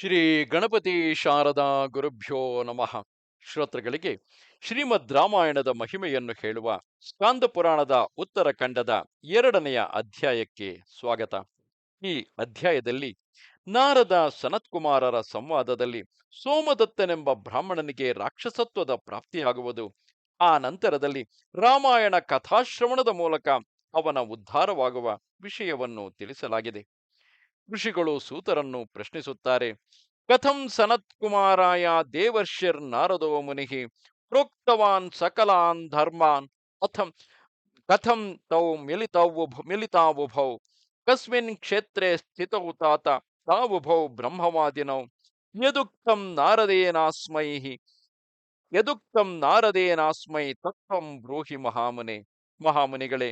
ಶ್ರೀ ಗಣಪತಿ ಶಾರದಾ ಗುರುಭ್ಯೋ ನಮಃ. ಶ್ರೋತೃಗಳಿಗೆ, ಶ್ರೀಮದ್ ರಾಮಾಯಣದ ಮಹಿಮೆಯನ್ನು ಹೇಳುವ ಸ್ಕಾಂದ ಪುರಾಣದ ಉತ್ತರ ಖಂಡದ ಎರಡನೆಯ ಅಧ್ಯಾಯಕ್ಕೆ ಸ್ವಾಗತ. ಈ ಅಧ್ಯಾಯದಲ್ಲಿ ನಾರದ ಸನತ್ಕುಮಾರರ ಸಂವಾದದಲ್ಲಿ ಸೋಮದತ್ತನೆಂಬ ಬ್ರಾಹ್ಮಣನಿಗೆ ರಾಕ್ಷಸತ್ವದ ಪ್ರಾಪ್ತಿಯಾಗುವುದು, ಆ ನಂತರದಲ್ಲಿ ರಾಮಾಯಣ ಕಥಾಶ್ರವಣದ ಮೂಲಕ ಅವನ ಉದ್ಧಾರವಾಗುವ ವಿಷಯವನ್ನು ತಿಳಿಸಲಾಗಿದೆ. ಋಷಿಗಳು ಸೂತರನ್ನು ಪ್ರಶ್ನಿಸುತ್ತಾರೆ, ಕಥಂ ಸನತ್ ಕುಮಾರಾಯ ದೇವರ್ಷಿರ್ ನಾರದೋ ಮುನಿಹಿ, ಪ್ರೋಕ್ತವಾನ್ ಸಕಲಾನ್ ಧರ್ಮಾನ್ ಅಥಂ, ಕಥಂ ತೌ ಮಿಲಿತೌ ಮಿಲಿತಾವುಭೌ ಕಸ್ಮಿನ್ ಕ್ಷೇತ್ರೇ ಸ್ಥಿತೌ ತಾತ ತಾವುಭೌ ಬ್ರಹ್ಮವಾದಿನೌ, ಯದುಕ್ತಂ ನಾರದೇನಾಸ್ಮೈ ಯದುಕ್ತಂ ನಾರದೇನಾಸ್ಮೈ ತತ್ವಂ ಬ್ರೂಹಿ ಮಹಾಮುನೆ, ಮಹಾಮುನಿಗಳೇ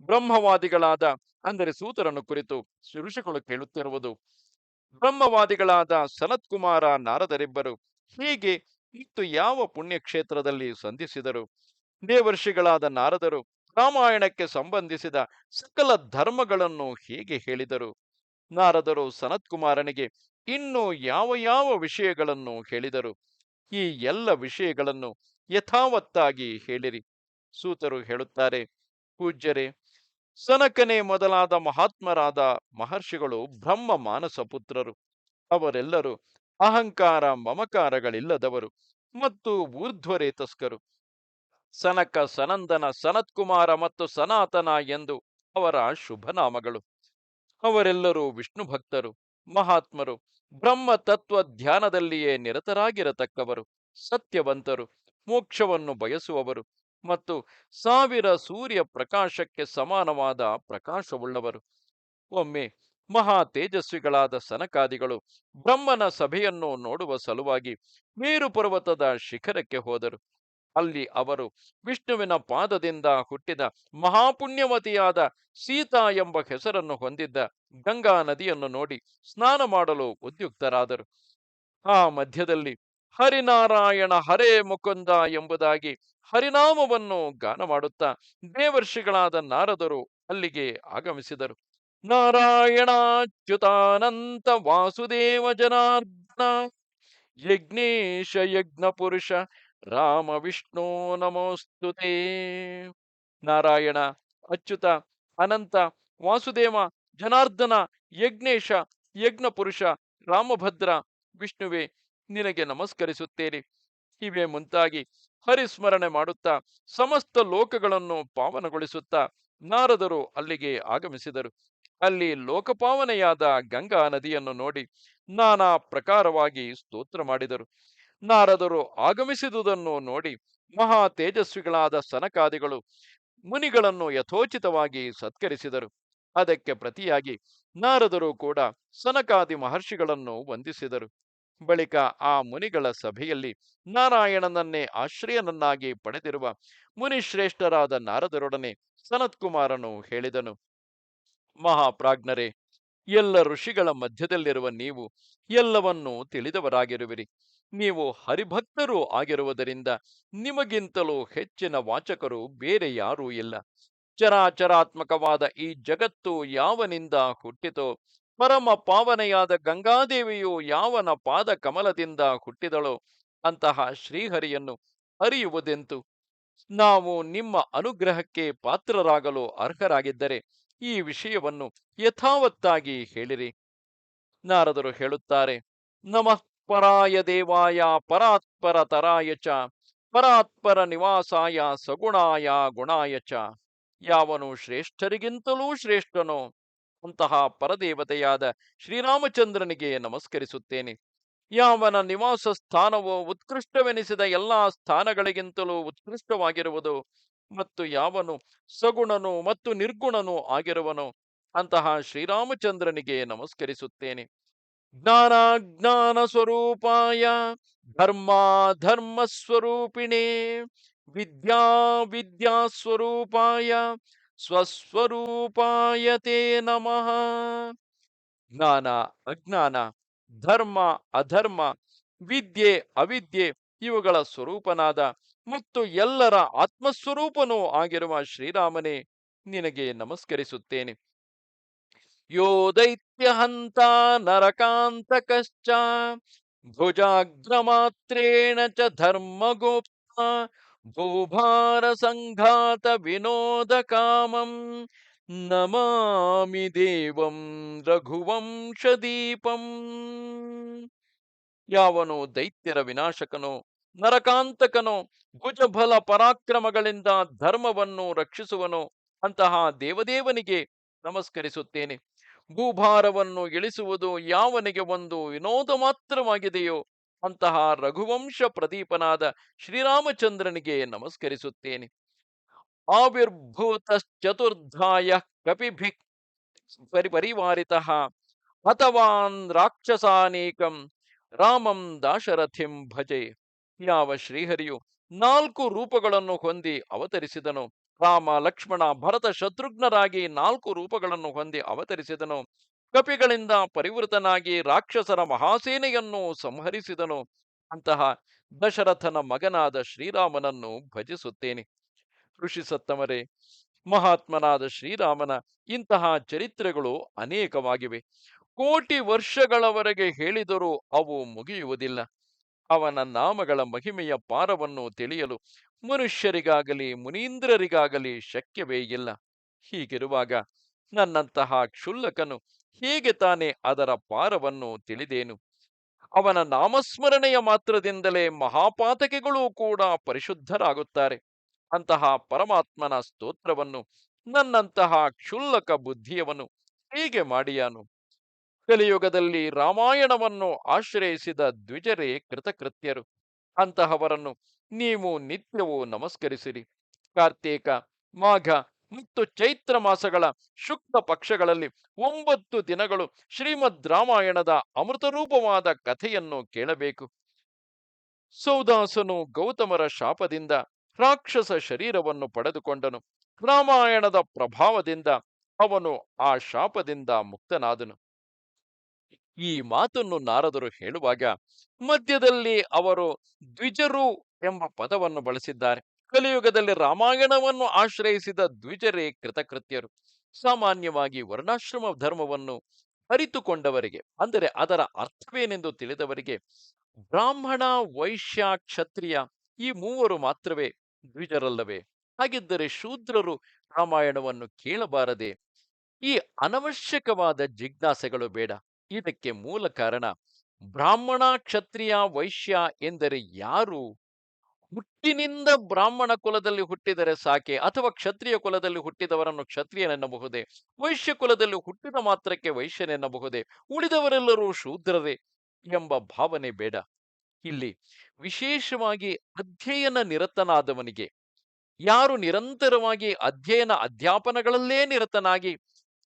ಬ್ರಹ್ಮವಾದಿಗಳಾದ, ಅಂದರೆ ಸೂತರನ್ನು ಕುರಿತು ಋಷಿಗಳು ಕೇಳುತ್ತಿರುವುದು. ಬ್ರಹ್ಮವಾದಿಗಳಾದ ಸನತ್ಕುಮಾರ ನಾರದರಿಬ್ಬರು ಹೀಗೆ ಇತ್ತು ಯಾವ ಪುಣ್ಯಕ್ಷೇತ್ರದಲ್ಲಿ ಸಂಧಿಸಿದರು? ದೇವರ್ಷಿಗಳಾದ ನಾರದರು ರಾಮಾಯಣಕ್ಕೆ ಸಂಬಂಧಿಸಿದ ಸಕಲ ಧರ್ಮಗಳನ್ನು ಹೇಗೆ ಹೇಳಿದರು? ನಾರದರು ಸನತ್ಕುಮಾರನಿಗೆ ಇನ್ನು ಯಾವ ಯಾವ ವಿಷಯಗಳನ್ನು ಹೇಳಿದರು? ಈ ಎಲ್ಲ ವಿಷಯಗಳನ್ನು ಯಥಾವತ್ತಾಗಿ ಹೇಳಿರಿ. ಸೂತರು ಹೇಳುತ್ತಾರೆ, ಪೂಜ್ಯರೇ ಸನಕನೆ ಮೊದಲಾದ ಮಹಾತ್ಮರಾದ ಮಹರ್ಷಿಗಳು ಬ್ರಹ್ಮ ಮಾನಸ ಪುತ್ರರು. ಅವರೆಲ್ಲರೂ ಅಹಂಕಾರ ಮಮಕಾರಗಳಿಲ್ಲದವರು ಮತ್ತು ಊರ್ಧ್ವರೇತಸ್ಕರು. ಸನಕ ಸನಂದನ ಸನತ್ಕುಮಾರ ಮತ್ತು ಸನಾತನ ಎಂದು ಅವರ ಶುಭನಾಮಗಳು. ಅವರೆಲ್ಲರೂ ವಿಷ್ಣು ಭಕ್ತರು, ಮಹಾತ್ಮರು, ಬ್ರಹ್ಮ ತತ್ವ ಧ್ಯಾನದಲ್ಲಿಯೇ ನಿರತರಾಗಿರತಕ್ಕವರು, ಸತ್ಯವಂತರು, ಮೋಕ್ಷವನ್ನು ಬಯಸುವವರು. ಮತ್ತು ಸಾವಿರ ಸೂರ್ಯ ಪ್ರಕಾಶಕ್ಕೆ ಸಮಾನವಾದ ಪ್ರಕಾಶವುಳ್ಳವರು. ಒಮ್ಮೆ ಮಹಾ ತೇಜಸ್ವಿಗಳಾದ ಸನಕಾದಿಗಳು ಬ್ರಹ್ಮನ ಸಭೆಯನ್ನು ನೋಡುವ ಸಲುವಾಗಿ ಮೇರು ಪರ್ವತದ ಶಿಖರಕ್ಕೆ ಹೋದರು. ಅಲ್ಲಿ ಅವರು ವಿಷ್ಣುವಿನ ಪಾದದಿಂದ ಹುಟ್ಟಿದ ಮಹಾಪುಣ್ಯವತಿಯಾದ ಸೀತಾ ಎಂಬ ಹೆಸರನ್ನು ಹೊಂದಿದ್ದ ಗಂಗಾ ನದಿಯನ್ನು ನೋಡಿ ಸ್ನಾನ ಮಾಡಲು ಉದ್ಯುಕ್ತರಾದರು. ಆ ಮಧ್ಯದಲ್ಲಿ ಹರಿನಾರಾಯಣ ಹರೇ ಮುಕುಂದ ಎಂಬುದಾಗಿ ಹರಿನಾಮವನ್ನು ಗಾನ ಮಾಡುತ್ತಾ ದೇವರ್ಷಿಗಳಾದ ನಾರದರು ಅಲ್ಲಿಗೆ ಆಗಮಿಸಿದರು. ನಾರಾಯಣಾಚ್ಯುತಾನಂತ ವಾಸುದೇವ ಜನಾರ್ದನ, ಯಜ್ಞೇಶ ಯಜ್ಞ ಪುರುಷ, ರಾಮ ವಿಷ್ಣು ನಮೋಸ್ತುತೇ ನಾರಾಯಣ, ಅಚ್ಯುತ, ಅನಂತ, ವಾಸುದೇವ, ಜನಾರ್ದನ, ಯಜ್ಞೇಶ, ಯಜ್ಞ ಪುರುಷ, ರಾಮಭದ್ರ, ವಿಷ್ಣುವೆ ನಿನಗೆ ನಮಸ್ಕರಿಸುತ್ತೇನೆ. ಇವೇ ಮುಂತಾಗಿ ಹರಿಸ್ಮರಣೆ ಮಾಡುತ್ತಾ ಸಮಸ್ತ ಲೋಕಗಳನ್ನು ಪಾವನಗೊಳಿಸುತ್ತಾ ನಾರದರು ಅಲ್ಲಿಗೆ ಆಗಮಿಸಿದರು. ಅಲ್ಲಿ ಲೋಕಪಾವನೆಯಾದ ಗಂಗಾ ನದಿಯನ್ನು ನೋಡಿ ನಾನಾ ಪ್ರಕಾರವಾಗಿ ಸ್ತೋತ್ರ ಮಾಡಿದರು. ನಾರದರು ಆಗಮಿಸಿದುದನ್ನು ನೋಡಿ ಮಹಾ ತೇಜಸ್ವಿಗಳಾದ ಸನಕಾದಿಗಳು ಮುನಿಗಳನ್ನು ಯಥೋಚಿತವಾಗಿ ಸತ್ಕರಿಸಿದರು. ಅದಕ್ಕೆ ಪ್ರತಿಯಾಗಿ ನಾರದರು ಕೂಡ ಸನಕಾದಿ ಮಹರ್ಷಿಗಳನ್ನು ವಂದಿಸಿದರು. ಬಳಿಕ ಆ ಮುನಿಗಳ ಸಭೆಯಲ್ಲಿ ನಾರಾಯಣನನ್ನೇ ಆಶ್ರಯನನ್ನಾಗಿ ಪಡೆದಿರುವ ಮುನಿಶ್ರೇಷ್ಠರಾದ ನಾರದರೊಡನೆ ಸನತ್ಕುಮಾರನು ಹೇಳಿದನು, ಮಹಾಪ್ರಾಜ್ಞರೇ, ಎಲ್ಲ ಋಷಿಗಳ ಮಧ್ಯದಲ್ಲಿರುವ ನೀವು ಎಲ್ಲವನ್ನೂ ತಿಳಿದವರಾಗಿರುವಿರಿ. ನೀವು ಹರಿಭಕ್ತರೂ ಆಗಿರುವುದರಿಂದ ನಿಮಗಿಂತಲೂ ಹೆಚ್ಚಿನ ವಾಚಕರು ಬೇರೆ ಯಾರೂ ಇಲ್ಲ. ಚರಾಚರಾತ್ಮಕವಾದ ಈ ಜಗತ್ತು ಯಾವನಿಂದ ಹುಟ್ಟಿತೋ ಪರಮ ಪಾವನೆಯಾದ ಗಂಗಾದೇವಿಯು ಯಾವನ ಪಾದ ಕಮಲದಿಂದ ಹುಟ್ಟಿದಳೋ ಅಂತಹ ಶ್ರೀಹರಿಯನ್ನು ಅರಿಯುವುದೆಂತು? ನಾವು ನಿಮ್ಮ ಅನುಗ್ರಹಕ್ಕೆ ಪಾತ್ರರಾಗಲು ಅರ್ಹರಾಗಿದ್ದರೆ ಈ ವಿಷಯವನ್ನು ಯಥಾವತ್ತಾಗಿ ಹೇಳಿರಿ. ನಾರದರು ಹೇಳುತ್ತಾರೆ, ನಮಃ ಪರಾಯ ದೇವಾಯ ಪರಾತ್ಪರ ತರಾಯ ಚ, ಪರಾತ್ಪರ ನಿವಾಸಾಯ ಸಗುಣಾಯ ಗುಣಾಯ ಚ, ಯಾವನು ಶ್ರೇಷ್ಠರಿಗಿಂತಲೂ ಶ್ರೇಷ್ಠನೋ? ಅಂತಹ ಪರದೇವತೆಯಾದ ಶ್ರೀರಾಮಚಂದ್ರನಿಗೆ ನಮಸ್ಕರಿಸುತ್ತೇನೆ. ಯಾವನ ನಿವಾಸ ಸ್ಥಾನವು ಉತ್ಕೃಷ್ಟವೆನಿಸಿದ ಎಲ್ಲಾ ಸ್ಥಾನಗಳಿಗಿಂತಲೂ ಉತ್ಕೃಷ್ಟವಾಗಿರುವುದು ಮತ್ತು ಯಾವನು ಸಗುಣನು ಮತ್ತು ನಿರ್ಗುಣನು ಆಗಿರುವನು, ಅಂತಹ ಶ್ರೀರಾಮಚಂದ್ರನಿಗೆ ನಮಸ್ಕರಿಸುತ್ತೇನೆ. ಜ್ಞಾನ ಜ್ಞಾನ ಸ್ವರೂಪಾಯ ಧರ್ಮ ಧರ್ಮ ಸ್ವರೂಪಿಣೇ ವಿದ್ಯಾ ವಿದ್ಯಾ ಸ್ವರೂಪಾಯ ಸ್ವಸ್ವರೂಪಾಯ ತೇ ನಮಃ. ಜ್ಞಾನ, ಅಜ್ಞಾನ, ಧರ್ಮ, ಅಧರ್ಮ, ವಿದ್ಯೆ, ಅವಿದ್ಯೆ ಇವುಗಳ ಸ್ವರೂಪನಾದ ಮತ್ತು ಎಲ್ಲರ ಆತ್ಮಸ್ವರೂಪನೂ ಆಗಿರುವ ಶ್ರೀರಾಮನೇ ನಿನಗೆ ನಮಸ್ಕರಿಸುತ್ತೇನೆ. ಯೋ ದೈತ್ಯಹಂತ ನರಕಾಂತಕಶ್ಚ ಭುಜಾಗ್ರಮಾತ್ರೇಣ ಚ ಧರ್ಮಗೋಪ್ತ ಭೂಭಾರ ಸಂಘಾತ ವಿನೋದ ಕಾಮಂ ನಮಾಮಿ ದೇವಂ ರಘುವಂಶದೀಪಂ ಯಾವನು ದೈತ್ಯರ ವಿನಾಶಕನೋ ನರಕಾಂತಕನೋ ಭುಜಬಲ ಪರಾಕ್ರಮಗಳಿಂದ ಧರ್ಮವನ್ನು ರಕ್ಷಿಸುವನೋ, ಅಂತಹ ದೇವದೇವನಿಗೆ ನಮಸ್ಕರಿಸುತ್ತೇನೆ. ಭೂಭಾರವನ್ನು ಇಳಿಸುವುದು ಯಾವನಿಗೆ ಒಂದು ವಿನೋದ ಮಾತ್ರವಾಗಿದೆಯೋ ಅಂತಹ ರಘುವಂಶ ಪ್ರದೀಪನಾದ ಶ್ರೀರಾಮಚಂದ್ರನಿಗೆ ನಮಸ್ಕರಿಸುತ್ತೇನೆ. ಆವಿರ್ಭೂತಶ್ಚತುರ್ಧಾಯ ಕಪಿಭಿ ಪರಿ, ಪರಿವಾರಿತ ಹತವಾನ್ ರಾಕ್ಷಸಾನೇಕಂ ರಾಮಂ ದಾಶರಥಿಂ ಭಜೆ. ಯಾವ ಶ್ರೀಹರಿಯು ನಾಲ್ಕು ರೂಪಗಳನ್ನು ಹೊಂದಿ ಅವತರಿಸಿದನು. ರಾಮ ಲಕ್ಷ್ಮಣ ಭರತ ಶತ್ರುಘ್ನರಾಗಿ ನಾಲ್ಕು ರೂಪಗಳನ್ನು ಹೊಂದಿ ಅವತರಿಸಿದನು. ಕಪಿಗಳಿಂದ ಪರಿವೃತನಾಗಿ ರಾಕ್ಷಸರ ಮಹಾಸೇನೆಯನ್ನು ಸಂಹರಿಸಿದನು. ಅಂತಹ ದಶರಥನ ಮಗನಾದ ಶ್ರೀರಾಮನನ್ನು ಭಜಿಸುತ್ತೇನೆ. ಋಷಿ ಸತ್ತಮರೆ ಮಹಾತ್ಮನಾದ ಶ್ರೀರಾಮನ ಇಂತಹ ಚರಿತ್ರೆಗಳು ಅನೇಕವಾಗಿವೆ. ಕೋಟಿ ವರ್ಷಗಳವರೆಗೆ ಹೇಳಿದರೂ ಅವು ಮುಗಿಯುವುದಿಲ್ಲ. ಅವನ ನಾಮಗಳ ಮಹಿಮೆಯ ಪಾರವನ್ನು ತಿಳಿಯಲು ಮನುಷ್ಯರಿಗಾಗಲಿ, ಮುನೀಂದ್ರರಿಗಾಗಲಿ ಶಕ್ಯವೇ ಇಲ್ಲ. ಹೀಗಿರುವಾಗ ನನ್ನಂತಹ ಕ್ಷುಲ್ಲಕನು ಹೇಗೆ ತಾನೇ ಅದರ ಪಾರವನ್ನು ತಿಳಿದೇನು? ಅವನ ನಾಮಸ್ಮರಣೆಯ ಮಾತ್ರದಿಂದಲೇ ಮಹಾಪಾತಕಿಗಳು ಕೂಡ ಪರಿಶುದ್ಧರಾಗುತ್ತಾರೆ. ಅಂತಹ ಪರಮಾತ್ಮನ ಸ್ತೋತ್ರವನ್ನು, ನನ್ನಂತಹ ಕ್ಷುಲ್ಲಕ ಬುದ್ಧಿಯವನು ಹೀಗೆ ಮಾಡಿಯಾನು? ಕಲಿಯುಗದಲ್ಲಿ ರಾಮಾಯಣವನ್ನು ಆಶ್ರಯಿಸಿದ ದ್ವಿಜರೇ ಕೃತಕೃತ್ಯರು. ಅಂತಹವರನ್ನು ನೀವು ನಿತ್ಯವೂ ನಮಸ್ಕರಿಸಿರಿ. ಕಾರ್ತೀಕ, ಮಾಘ ಮತ್ತು ಚೈತ್ರ ಮಾಸಗಳ ಶುಕ್ಲ ಪಕ್ಷಗಳಲ್ಲಿ ಒಂಬತ್ತು ದಿನಗಳು ಶ್ರೀಮದ್ ರಾಮಾಯಣದ ಅಮೃತರೂಪವಾದ ಕಥೆಯನ್ನು ಕೇಳಬೇಕು. ಸೌದಾಸನು ಗೌತಮರ ಶಾಪದಿಂದ ರಾಕ್ಷಸ ಶರೀರವನ್ನು ಪಡೆದುಕೊಂಡನು. ರಾಮಾಯಣದ ಪ್ರಭಾವದಿಂದ ಅವನು ಆ ಶಾಪದಿಂದ ಮುಕ್ತನಾದನು. ಈ ಮಾತನ್ನು ನಾರದರು ಹೇಳುವಾಗ ಮಧ್ಯದಲ್ಲಿ ಅವರು ದ್ವಿಜರು ಎಂಬ ಪದವನ್ನು ಬಳಸಿದ್ದಾರೆ. ಕಲಿಯುಗದಲ್ಲಿ ರಾಮಾಯಣವನ್ನು ಆಶ್ರಯಿಸಿದ ದ್ವಿಜರೇ ಕೃತಕೃತ್ಯರು. ಸಾಮಾನ್ಯವಾಗಿ ವರ್ಣಾಶ್ರಮ ಧರ್ಮವನ್ನು ಅರಿತುಕೊಂಡವರಿಗೆ, ಅಂದರೆ ಅದರ ಅರ್ಥವೇನೆಂದು ತಿಳಿದವರಿಗೆ, ಬ್ರಾಹ್ಮಣ, ವೈಶ್ಯ, ಕ್ಷತ್ರಿಯ ಈ ಮೂವರು ಮಾತ್ರವೇ ದ್ವಿಜರಲ್ಲವೇ. ಹಾಗಿದ್ದರೆ ಶೂದ್ರರು ರಾಮಾಯಣವನ್ನು ಕೇಳಬಾರದೆ? ಈ ಅನವಶ್ಯಕವಾದ ಜಿಜ್ಞಾಸೆಗಳು ಬೇಡ. ಇದಕ್ಕೆ ಮೂಲ ಕಾರಣ ಬ್ರಾಹ್ಮಣ, ಕ್ಷತ್ರಿಯ, ವೈಶ್ಯ ಎಂದರೆ ಯಾರು? ಹುಟ್ಟಿನಿಂದ ಬ್ರಾಹ್ಮಣ ಕುಲದಲ್ಲಿ ಹುಟ್ಟಿದರೆ ಸಾಕೆ ಅಥವಾ ಕ್ಷತ್ರಿಯ ಕುಲದಲ್ಲಿ ಹುಟ್ಟಿದವರನ್ನು ಕ್ಷತ್ರಿಯನೆನ್ನಬಹುದೇ ವೈಶ್ಯ ಕುಲದಲ್ಲಿ ಹುಟ್ಟಿದ ಮಾತ್ರಕ್ಕೆ ವೈಶ್ಯನೆನ್ನಬಹುದೇ ಉಳಿದವರೆಲ್ಲರೂ ಶೂದ್ರರೇ ಎಂಬ ಭಾವನೆ ಬೇಡ. ಇಲ್ಲಿ ವಿಶೇಷವಾಗಿ ಅಧ್ಯಯನ ನಿರತನಾದವನಿಗೆ, ಯಾರು ನಿರಂತರವಾಗಿ ಅಧ್ಯಯನ ಅಧ್ಯಾಪನಗಳಲ್ಲೇ ನಿರತನಾಗಿ,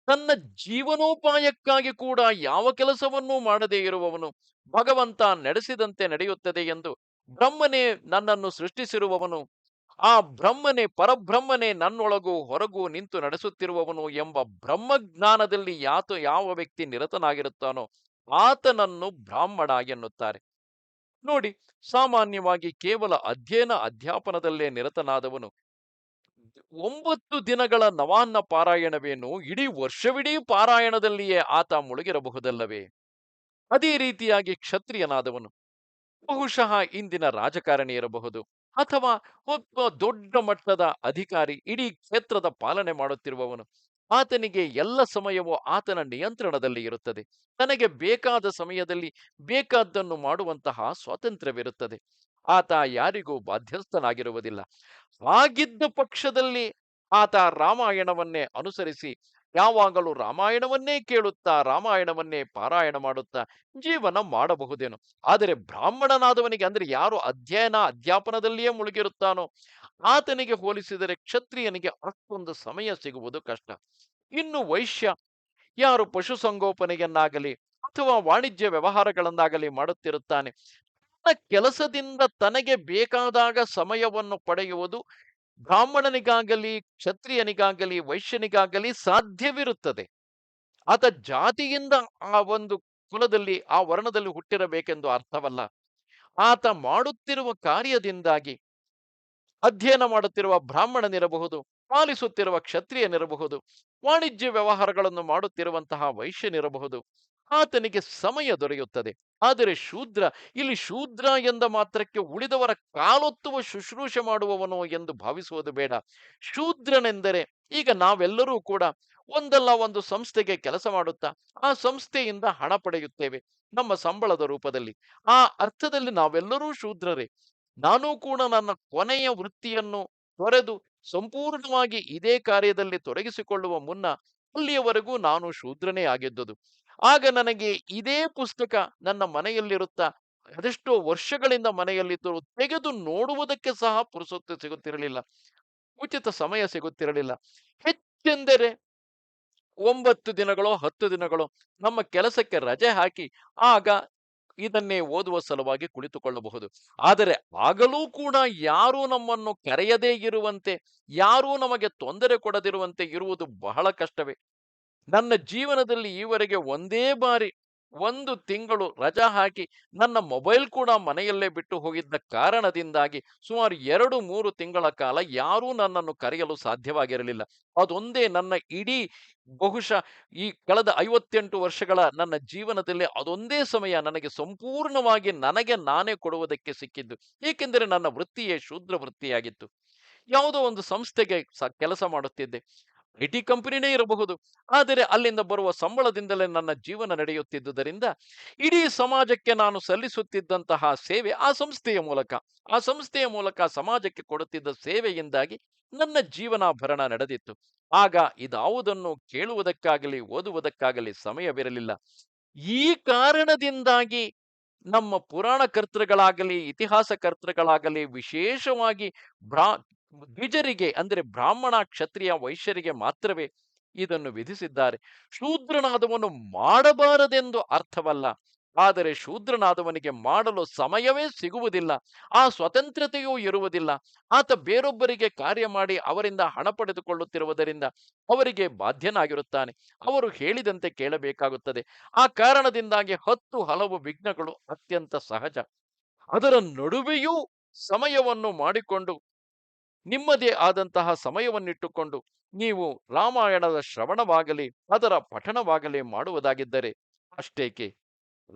ತನ್ನ ಜೀವನೋಪಾಯಕ್ಕಾಗಿ ಕೂಡ ಯಾವ ಕೆಲಸವನ್ನೂ ಮಾಡದೇ ಇರುವವನು ಭಗವಂತ ನಡೆಸಿದಂತೆ ನಡೆಯುತ್ತದೆ ಎಂದು ಬ್ರಹ್ಮನೇ ನನ್ನನ್ನು ಸೃಷ್ಟಿಸಿರುವವನು, ಆ ಬ್ರಹ್ಮನೇ ಪರಬ್ರಹ್ಮನೇ ನನ್ನೊಳಗೂ ಹೊರಗೂ ನಿಂತು ನಡೆಸುತ್ತಿರುವವನು ಎಂಬ ಬ್ರಹ್ಮಜ್ಞಾನದಲ್ಲಿ ಯಾತ ಯಾವ ವ್ಯಕ್ತಿ ನಿರತನಾಗಿರುತ್ತಾನೋ ಆತನನ್ನು ಬ್ರಾಹ್ಮಣ ಎನ್ನುತ್ತಾರೆ. ನೋಡಿ, ಸಾಮಾನ್ಯವಾಗಿ ಕೇವಲ ಅಧ್ಯಯನ ಅಧ್ಯಾಪನದಲ್ಲೇ ನಿರತನಾದವನು. ಒಂಬತ್ತು ದಿನಗಳ ನವಾನ್ನ ಪಾರಾಯಣವೇನು ಇಡೀ ವರ್ಷವಿಡೀ ಪಾರಾಯಣದಲ್ಲಿಯೇ ಆತ ಮುಳುಗಿರಬಹುದಲ್ಲವೇ? ಅದೇ ರೀತಿಯಾಗಿ ಕ್ಷತ್ರಿಯನಾದವನು. ಬಹುಶಃ ಇಂದಿನ ರಾಜಕಾರಣಿ ಇರಬಹುದು ಅಥವಾ ಒಬ್ಬ ದೊಡ್ಡ ಮಟ್ಟದ ಅಧಿಕಾರಿ ಇಡೀ ಕ್ಷೇತ್ರದ ಪಾಲನೆ ಮಾಡುತ್ತಿರುವವನು, ಆತನಿಗೆ ಎಲ್ಲ ಸಮಯವೂ ಆತನ ನಿಯಂತ್ರಣದಲ್ಲಿ ಇರುತ್ತದೆ. ತನಗೆ ಬೇಕಾದ ಸಮಯದಲ್ಲಿ ಬೇಕಾದ್ದನ್ನು ಮಾಡುವಂತಹ ಸ್ವಾತಂತ್ರ್ಯವಿರುತ್ತದೆ. ಆತ ಯಾರಿಗೂ ಬಾಧ್ಯಸ್ಥನಾಗಿರುವುದಿಲ್ಲ. ಹಾಗಿದ್ದ ಪಕ್ಷದಲ್ಲಿ ಆತ ರಾಮಾಯಣವನ್ನೇ ಅನುಸರಿಸಿ ಯಾವಾಗಲೂ ರಾಮಾಯಣವನ್ನೇ ಕೇಳುತ್ತಾ, ರಾಮಾಯಣವನ್ನೇ ಪಾರಾಯಣ ಮಾಡುತ್ತಾ ಜೀವನ ಮಾಡಬಹುದೇನು. ಆದರೆ ಬ್ರಾಹ್ಮಣನಾದವನಿಗೆ ಅಂದ್ರೆ ಯಾರು ಅಧ್ಯಯನ, ಅಧ್ಯಾಪನದಲ್ಲಿಯೇ ಮುಳುಗಿರುತ್ತಾನೋ? ಆತನಿಗೆ ಹೋಲಿಸಿದರೆ ಕ್ಷತ್ರಿಯನಿಗೆ ಅಷ್ಟೊಂದು ಸಮಯ ಸಿಗುವುದು ಕಷ್ಟ. ಇನ್ನು ವೈಶ್ಯ ಯಾರು ಪಶುಸಂಗೋಪನೆಯನ್ನಾಗಲಿ ಅಥವಾ ವಾಣಿಜ್ಯ ವ್ಯವಹಾರಗಳನ್ನಾಗಲಿ ಮಾಡುತ್ತಿರುತ್ತಾನೆ, ತನ್ನ ಕೆಲಸದಿಂದ ತನಗೆ ಬೇಕಾದಾಗ ಸಮಯವನ್ನು ಪಡೆಯುವುದು ಬ್ರಾಹ್ಮಣನಿಗಾಗಲಿ, ಕ್ಷತ್ರಿಯನಿಗಾಗಲಿ, ವೈಶ್ಯನಿಗಾಗಲಿ ಸಾಧ್ಯವಿರುತ್ತದೆ. ಆತ ಜಾತಿಯಿಂದ ಆ ಒಂದು ಕುಲದಲ್ಲಿ, ಆ ವರ್ಣದಲ್ಲಿ ಹುಟ್ಟಿರಬೇಕೆಂದು ಅರ್ಥವಲ್ಲ. ಆತ ಮಾಡುತ್ತಿರುವ ಕಾರ್ಯದಿಂದಾಗಿ ಅಧ್ಯಯನ ಮಾಡುತ್ತಿರುವ ಬ್ರಾಹ್ಮಣನಿರಬಹುದು, ಪಾಲಿಸುತ್ತಿರುವ ಕ್ಷತ್ರಿಯನಿರಬಹುದು, ವಾಣಿಜ್ಯ ವ್ಯವಹಾರಗಳನ್ನು ಮಾಡುತ್ತಿರುವಂತಹ ವೈಶ್ಯನಿರಬಹುದು ಆತನಿಗೆ ಸಮಯ ದೊರೆಯುತ್ತದೆ. ಆದರೆ ಶೂದ್ರ, ಇಲ್ಲಿ ಶೂದ್ರ ಎಂದ ಮಾತ್ರಕ್ಕೆ ಉಳಿದವರ ಕಾಲೊತ್ತುವ ಶುಶ್ರೂಷೆ ಮಾಡುವವನು ಎಂದು ಭಾವಿಸುವುದು ಬೇಡ. ಶೂದ್ರನೆಂದರೆ ಈಗ ನಾವೆಲ್ಲರೂ ಕೂಡ ಒಂದಲ್ಲ ಒಂದು ಸಂಸ್ಥೆಗೆ ಕೆಲಸ ಮಾಡುತ್ತಾ, ಆ ಸಂಸ್ಥೆಯಿಂದ ಹಣ ಪಡೆಯುತ್ತೇವೆ ನಮ್ಮ ಸಂಬಳದ ರೂಪದಲ್ಲಿ. ಆ ಅರ್ಥದಲ್ಲಿ ನಾವೆಲ್ಲರೂ ಶೂದ್ರರೇ. ನಾನೂ ಕೂಡ ನನ್ನ ಕೊನೆಯ ವೃತ್ತಿಯನ್ನು ತೊರೆದು ಸಂಪೂರ್ಣವಾಗಿ ಇದೇ ಕಾರ್ಯದಲ್ಲಿ ತೊಡಗಿಸಿಕೊಳ್ಳುವ ಮುನ್ನ ಅಲ್ಲಿಯವರೆಗೂ ನಾನು ಶೂದ್ರನೇ ಆಗಿದ್ದುದು. ಆಗ ನನಗೆ ಇದೇ ಪುಸ್ತಕ ನನ್ನ ಮನೆಯಲ್ಲಿರುತ್ತಾ ಅದೆಷ್ಟೋ ವರ್ಷಗಳಿಂದ ಮನೆಯಲ್ಲಿದ್ದರೂ ತೆಗೆದು ನೋಡುವುದಕ್ಕೆ ಸಹ ಪುರುಸೊತ್ತು ಸಿಗುತ್ತಿರಲಿಲ್ಲ. ಉಚಿತ ಸಮಯ ಸಿಗುತ್ತಿರಲಿಲ್ಲ. ಹೆಚ್ಚೆಂದರೆ ಒಂಬತ್ತು ದಿನಗಳೋ, ಹತ್ತು ದಿನಗಳೋ ನಮ್ಮ ಕೆಲಸಕ್ಕೆ ರಜೆ ಹಾಕಿ ಆಗ ಇದನ್ನೇ ಓದುವ ಸಲುವಾಗಿ ಕುಳಿತುಕೊಳ್ಳಬಹುದು. ಆದರೆ ಆಗಲೂ ಕೂಡ ಯಾರೂ ನಮ್ಮನ್ನು ಕರೆಯದೇ ಇರುವಂತೆ, ಯಾರೂ ನಮಗೆ ತೊಂದರೆ ಕೊಡದಿರುವಂತೆ ಇರುವುದು ಬಹಳ ಕಷ್ಟವೇ. ನನ್ನ ಜೀವನದಲ್ಲಿ ಈವರೆಗೆ ಒಂದೇ ಬಾರಿ ಒಂದು ತಿಂಗಳು ರಜಾ ಹಾಕಿ ನನ್ನ ಮೊಬೈಲ್ ಕೂಡ ಮನೆಯಲ್ಲೇ ಬಿಟ್ಟು ಹೋಗಿದ್ದ ಕಾರಣದಿಂದಾಗಿ ಸುಮಾರು ಎರಡು ಮೂರು ತಿಂಗಳ ಕಾಲ ಯಾರೂ ನನ್ನನ್ನು ಕರೆಯಲು ಸಾಧ್ಯವಾಗಿರಲಿಲ್ಲ. ಅದೊಂದೇ ನನ್ನ ಇಡೀ ಬಹುಶಃ ಈ ಕಳೆದ ಐವತ್ತೆಂಟು ವರ್ಷಗಳ ನನ್ನ ಜೀವನದಲ್ಲಿ ಅದೊಂದೇ ಸಮಯ ನನಗೆ ಸಂಪೂರ್ಣವಾಗಿ ನನಗೆ ನಾನೇ ಕೊಡುವುದಕ್ಕೆ ಸಿಕ್ಕಿದ್ದು. ಏಕೆಂದರೆ ನನ್ನ ವೃತ್ತಿಯೇ ಶೂದ್ರ ವೃತ್ತಿಯಾಗಿತ್ತು. ಯಾವುದೋ ಒಂದು ಸಂಸ್ಥೆಗೆ ಸ ಕೆಲಸ ಮಾಡುತ್ತಿದ್ದೆ. ಐ ಟಿ ಕಂಪನಿನೇ ಇರಬಹುದು. ಆದರೆ ಅಲ್ಲಿಂದ ಬರುವ ಸಂಬಳದಿಂದಲೇ ನನ್ನ ಜೀವನ ನಡೆಯುತ್ತಿದ್ದುದರಿಂದ ಇಡೀ ಸಮಾಜಕ್ಕೆ ನಾನು ಸಲ್ಲಿಸುತ್ತಿದ್ದಂತಹ ಸೇವೆ ಆ ಸಂಸ್ಥೆಯ ಮೂಲಕ. ಆ ಸಂಸ್ಥೆಯ ಮೂಲಕ ಸಮಾಜಕ್ಕೆ ಕೊಡುತ್ತಿದ್ದ ಸೇವೆಯಿಂದಾಗಿ ನನ್ನ ಜೀವನಾಭರಣ ನಡೆದಿತ್ತು. ಆಗ ಇದಾವುದನ್ನು ಕೇಳುವುದಕ್ಕಾಗಲಿ, ಓದುವುದಕ್ಕಾಗಲಿ ಸಮಯವಿರಲಿಲ್ಲ. ಈ ಕಾರಣದಿಂದಾಗಿ ನಮ್ಮ ಪುರಾಣ ಕರ್ತೃಗಳಾಗಲಿ ಇತಿಹಾಸ ಕರ್ತೃಗಳಾಗಲಿ ವಿಶೇಷವಾಗಿ ಬ್ರಾ ದ್ವಿಜರಿಗೆ ಅಂದರೆ ಬ್ರಾಹ್ಮಣ ಕ್ಷತ್ರಿಯ ವೈಶ್ಯರಿಗೆ ಮಾತ್ರವೇ ಇದನ್ನು ವಿಧಿಸಿದ್ದಾರೆ. ಶೂದ್ರನಾದವನು ಮಾಡಬಾರದೆಂದು ಅರ್ಥವಲ್ಲ. ಆದರೆ ಶೂದ್ರನಾದವನಿಗೆ ಮಾಡಲು ಸಮಯವೇ ಸಿಗುವುದಿಲ್ಲ. ಆ ಸ್ವತಂತ್ರತೆಯೂ ಇರುವುದಿಲ್ಲ. ಆತ ಬೇರೊಬ್ಬರಿಗೆ ಕಾರ್ಯ ಮಾಡಿ ಅವರಿಂದ ಹಣ ಪಡೆದುಕೊಳ್ಳುತ್ತಿರುವುದರಿಂದ ಅವರಿಗೆ ಬಾಧ್ಯನಾಗಿರುತ್ತಾನೆ. ಅವರು ಹೇಳಿದಂತೆ ಕೇಳಬೇಕಾಗುತ್ತದೆ. ಆ ಕಾರಣದಿಂದಾಗಿ ಹತ್ತು ಹಲವು ವಿಘ್ನಗಳು ಅತ್ಯಂತ ಸಹಜ. ಅದರ ನಡುವೆಯೂ ಸಮಯವನ್ನು ಮಾಡಿಕೊಂಡು ನಿಮ್ಮದೇ ಆದಂತಹ ಸಮಯವನ್ನಿಟ್ಟುಕೊಂಡು ನೀವು ರಾಮಾಯಣದ ಶ್ರವಣವಾಗಲಿ, ಅದರ ಪಠಣವಾಗಲಿ ಮಾಡುವುದಾಗಿದ್ದರೆ ಅಷ್ಟೇಕೆ?